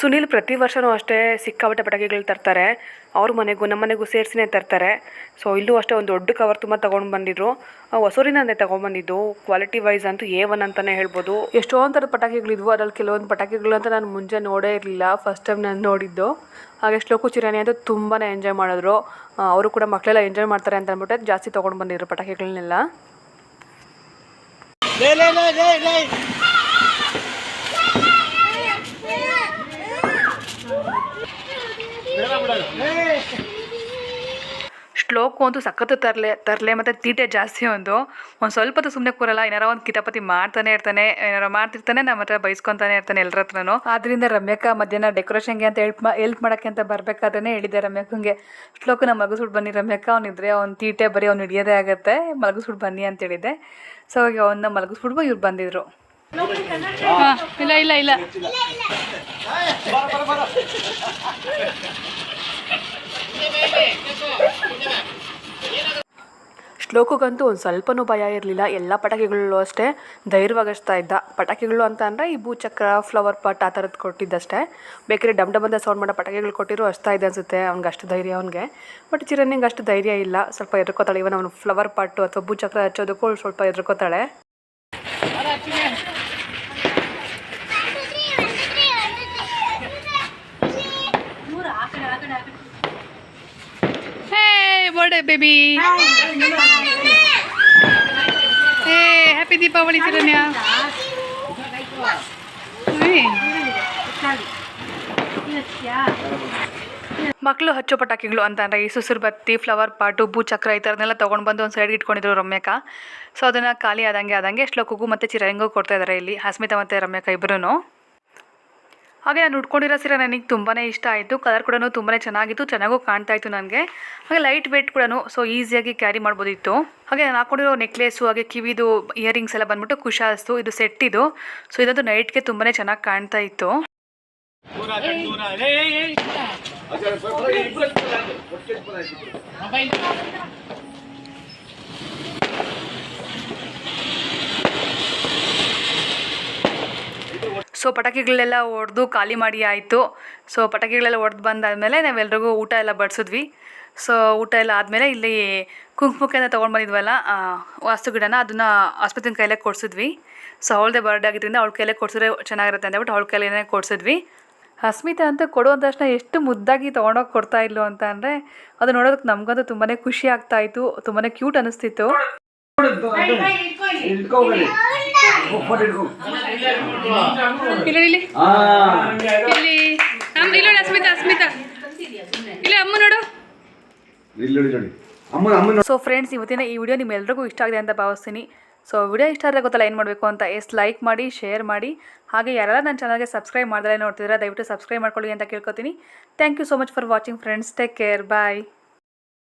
Speaker 1: ಸುನೀಲ್ ಪ್ರತಿ ವರ್ಷವೂ ಅಷ್ಟೇ ಸಿಕ್ಕಾಪಟ್ಟೆ ಪಟಾಕಿಗಳು ತರ್ತಾರೆ. ಅವ್ರ ಮನೆಗೂ ನಮ್ಮ ಮನೆಗೂ ಸೇರಿಸಿನೇ ತರ್ತಾರೆ. ಸೊ ಇಲ್ಲೂ ಅಷ್ಟೇ ಒಂದು ದೊಡ್ಡ ಕವರ್ ತುಂಬ ತೊಗೊಂಡು ಬಂದಿದ್ರು. ಹೊಸೂರಿನಂದೇ ತೊಗೊಂಡ್ಬಂದಿದ್ದು ಕ್ವಾಲಿಟಿ ವೈಸ್ ಅಂತೂ ಎ ಒನ್ ಅಂತಲೇ ಹೇಳ್ಬೋದು. ಎಷ್ಟೊಂದು ಥರದ ಪಟಾಕಿಗಳಿದ್ವು ಅದ್ರಲ್ಲಿ ಕೆಲವೊಂದು ಪಟಾಕಿಗಳು ಅಂತ ನಾನು ಮುಂಚೆ ನೋಡೇ ಇರಲಿಲ್ಲ. ಫಸ್ಟ್ ಟೈಮ್ ನಾನು ನೋಡಿದ್ದು. ಹಾಗೆ ಶ್ಲೋಕು ಚಿರಾಣಿ ಅಂತ ತುಂಬಾ ಎಂಜಾಯ್ ಮಾಡಿದ್ರು. ಅವರು ಕೂಡ ಮಕ್ಕಳೆಲ್ಲ ಎಂಜಾಯ್ ಮಾಡ್ತಾರೆ ಅಂತ ಅಂದ್ಬಿಟ್ಟು ಜಾಸ್ತಿ ತೊಗೊಂಡು ಬಂದಿದ್ರು ಪಟಾಕಿಗಳನ್ನೆಲ್ಲ ಶ್ಲೋಕು ಅಂತೂ ಸಖತ್ತು ತರಲೆ ತರಲೆ ಮತ್ತು ತೀಟೆ ಜಾಸ್ತಿ ಒಂದು. ಒಂದು ಸ್ವಲ್ಪ ಹೊತ್ತು ಸುಮ್ಮನೆ ಕೂರಲ್ಲ ಏನಾರ ಒಂದು ಕಿತಾಪತಿ ಮಾಡ್ತಾನೆ ಇರ್ತಾನೆ ಏನಾರ ಮಾಡ್ತಿರ್ತಾನೆ ನಮ್ಮ ಹತ್ರ ಬೈಸ್ಕೊತಾನೆ ಇರ್ತಾನೆ ಎಲ್ಲರ ಹತ್ರನೂ. ಆದ್ದರಿಂದ ರಮ್ಯಕ್ಕ ಮಧ್ಯಾಹ್ನ ಡೆಕೋರೇಷನ್ಗೆ ಅಂತ ಹೆಲ್ಪ್ ಮಾ ಹೆಲ್ಪ್ ಮಾಡೋಕ್ಕೆ ಅಂತ ಬರಬೇಕಾದ್ರೆ ಹೇಳಿದ್ದೆ ರಮ್ಯಕ್ಕಂಗೆ. ಶ್ಲೋಕನ ಮಲಗಿಸ್ಬಿಟ್ಟು ಬನ್ನಿ ರಮ್ಯಕ್ಕ ಅವ್ನಿದ್ರೆ ಅವ್ನು ತೀಟೆ ಬರೀ ಅವ್ನು ಹಿಡಿಯೋದೇ ಆಗುತ್ತೆ ಮಲಗಿಸ್ಬಿಟ್ಟು ಬನ್ನಿ ಅಂತ ಹೇಳಿದ್ದೆ. ಸೊ ಅವನ್ನ ಮಲಗಿಸ್ಬಿಟ್ಟು ಇವ್ರು ಬಂದಿದ್ರು. ಇಲ್ಲ ಇಲ್ಲ ಇಲ್ಲ. ಶ್ಲೋಕಕ್ಕಂತೂ ಒಂದು ಸ್ವಲ್ಪನೂ ಭಯ ಇರಲಿಲ್ಲ. ಎಲ್ಲ ಪಟಾಕಿಗಳಲ್ಲೂ ಅಷ್ಟೇ ಧೈರ್ಯವಾಗಿ ಹಚ್ತಾ ಇದ್ದ. ಪಟಾಕಿಗಳು ಅಂತ ಅಂದರೆ ಈ ಭೂಚಕ್ರ ಫ್ಲವರ್ ಪಾಟ್ ಆ ಥರದ್ದು ಕೊಟ್ಟಿದ್ದಷ್ಟೇ. ಬೇಕಾದ್ರೆ ಡಮ್ ಡಮ್ ಅಂತ ಸೌಂಡ್ ಮಾಡೋ ಪಟಾಕಿಗಳು ಕೊಟ್ಟಿರೋ ಅಷ್ಟಾ ಇದೆ ಅನಿಸುತ್ತೆ. ಅವ್ನಿಗೆ ಅಷ್ಟು ಧೈರ್ಯ ಅವನಿಗೆ. ಬಟ್ ಚಿರನಿಗೆ ಅಷ್ಟು ಧೈರ್ಯ ಇಲ್ಲ. ಸ್ವಲ್ಪ ಎದುರ್ಕೋತಾಳೆ. ಇವನ್ ಅವನು ಫ್ಲವರ್ ಪಾಟು ಅಥವಾ ಭೂಚಕ್ರ ಹಚ್ಚೋದಕ್ಕೂ ಸ್ವಲ್ಪ ಎದ್ರಕೋತಾಳೆ hey birthday baby hey happy Deepavali Chiranya ಮಕ್ಕಳು ಹಚ್ಚು ಪಟಾಕಿಗಳು ಅಂತ ಅಂದರೆ ಈ ಸುಸುರು ಬತ್ತಿ ಫ್ಲವರ್ ಪಾಟು ಭೂಚಕ್ರ ಈ ಥರದನ್ನೆಲ್ಲ ತೊಗೊಂಡು ಬಂದು ಒಂದು ಸೈಡ್ಗೆ ಇಟ್ಕೊಂಡಿದ್ರು ರಮ್ಯಕ ಸೊ ಅದನ್ನು ಖಾಲಿ ಆದಂಗೆ ಆದಂಗೆ ಶ್ಲೋಕಗೂ ಮತ್ತು ಚಿರಂಗೂ ಕೊಡ್ತಾ ಇದ್ದಾರೆ ಇಲ್ಲಿ. ಹಸ್ಮಿತಾ ಮತ್ತು ರಮ್ಯಕ ಇಬ್ಬರೂ ಹಾಗೆ ನಾನು ಉಟ್ಕೊಂಡಿರೋ ಸೀರೆ ನನಗೆ ತುಂಬಾ ಇಷ್ಟ ಆಯಿತು ಕಲರ್ ಕೂಡ ತುಂಬಾ ಚೆನ್ನಾಗಿತ್ತು ಚೆನ್ನಾಗೂ ಕಾಣ್ತಾ ಇತ್ತು ನನಗೆ ಹಾಗೆ ಲೈಟ್ ವೆಯ್ಟ್ ಕೂಡ ಸೊ ಈಸಿಯಾಗಿ ಕ್ಯಾರಿ ಮಾಡ್ಬೋದಿತ್ತು ಹಾಗೆ ನಾನು ಹಾಕೊಂಡಿರೋ ನೆಕ್ಲೆಸು ಹಾಗೆ ಕಿವಿದು ಇಯರಿಂಗ್ಸ್ ಎಲ್ಲ ಬಂದ್ಬಿಟ್ಟು ಕುಶಾಲ್ಸ್ತು ಇದು ಸೆಟ್ ಇದು ಸೊ ಇದಂತೂ ನೈಟ್ಗೆ ತುಂಬಾ ಚೆನ್ನಾಗಿ ಕಾಣ್ತಾ ಇತ್ತು ಸೊ ಪಟಾಕಿಗಳೆಲ್ಲ ಹೊಡೆದು ಖಾಲಿ ಮಾಡಿ ಆಯಿತು ಸೊ ಪಟಾಕಿಗಳೆಲ್ಲ ಹೊಡೆದು ಬಂದಾದಮೇಲೆ ನಾವೆಲ್ರಿಗೂ ಊಟ ಎಲ್ಲ ಬಡಿಸಿದ್ವಿ ಸೊ ಊಟ ಎಲ್ಲ ಆದಮೇಲೆ ಇಲ್ಲಿ ಕುಂಕುಮಕ್ಕೆ ತೊಗೊಂಡು ಬಂದಿದ್ವಲ್ಲ ವಾಸ್ತು ಗಿಡನ ಅದನ್ನು ಆಸ್ಪತ್ರೆ ಕೈಲೇ ಕೊಡಿಸಿದ್ವಿ ಸೊ ಅವಳದೇ ಬರ್ಡೇ ಆಗಿದ್ದರಿಂದ ಅವಳ ಕೈಲೇ ಕೊಡಿಸಿದ್ರೆ ಚೆನ್ನಾಗಿರುತ್ತೆ ಅಂದ್ಬಿಟ್ಟು ಅವಳ ಕೈಲೇ ಕೊಡಿಸಿದ್ವಿ ಅಸ್ಮಿತಾ ಅಂತ ಕೊಡೋ ತಕ್ಷಣ ಎಷ್ಟು ಮುದ್ದಾಗಿ ತೊಗೊಂಡೋಗಿ ಕೊಡ್ತಾ ಇಲ್ಲೋ ಅಂತ ಅಂದರೆ ಅದು ನೋಡೋದಕ್ಕೆ ನಮಗಂತೂ ತುಂಬಾ ಖುಷಿ ಆಗ್ತಾ ಇತ್ತು ತುಂಬಾ ಕ್ಯೂಟ್ ಅನಿಸ್ತಿತ್ತು ಇಲ್ಲಿ ಇಲ್ಲಿ.
Speaker 2: ಹಾ
Speaker 1: ಇಲ್ಲಿ. ಅಮ್ಮ ಇಲ್ಲಿ ನೋಡಿ ಅಸ್ಮಿತಾ ಅಸ್ಮಿತಾ. ಇಲ್ಲ ಅಮ್ಮ ನೋಡು.
Speaker 2: ಇಲ್ಲಿ ನೋಡಿ ನೋಡಿ ಅಮ್ಮ ಅಮ್ಮ
Speaker 1: ಸೊ ಫ್ರೆಂಡ್ಸ್ ಇವತ್ತಿನ ಈ ವಿಡಿಯೋ ನಿಮ್ಮೆಲ್ರಿಗೂ ಇಷ್ಟ ಆಗಿದೆ ಅಂತ ಭಾವಿಸ್ತೀನಿ. ಸೊ ವಿಡಿಯೋ ಇಷ್ಟ ಆದರೆ ಗೊತ್ತಲ್ಲ ಏನು ಮಾಡಬೇಕು ಅಂತ ಎಸ್ ಲೈಕ್ ಮಾಡಿ ಶೇರ್ ಮಾಡಿ. ಹಾಗೆ ಯಾರೆಲ್ಲ ನನ್ನ ಚಾನಲ್ಗೆ ಸಬ್ಸ್ಕ್ರೈಬ್ ಮಾಡಿದ್ರೆ ನೋಡ್ತಿದ್ರೆ ದಯವಿಟ್ಟು ಸಬ್ಸ್ಕ್ರೈಬ್ ಮಾಡ್ಕೊಳ್ಳಿ ಅಂತ ಕೇಳ್ಕೊತೀನಿ. Thank you so much for watching friends take care bye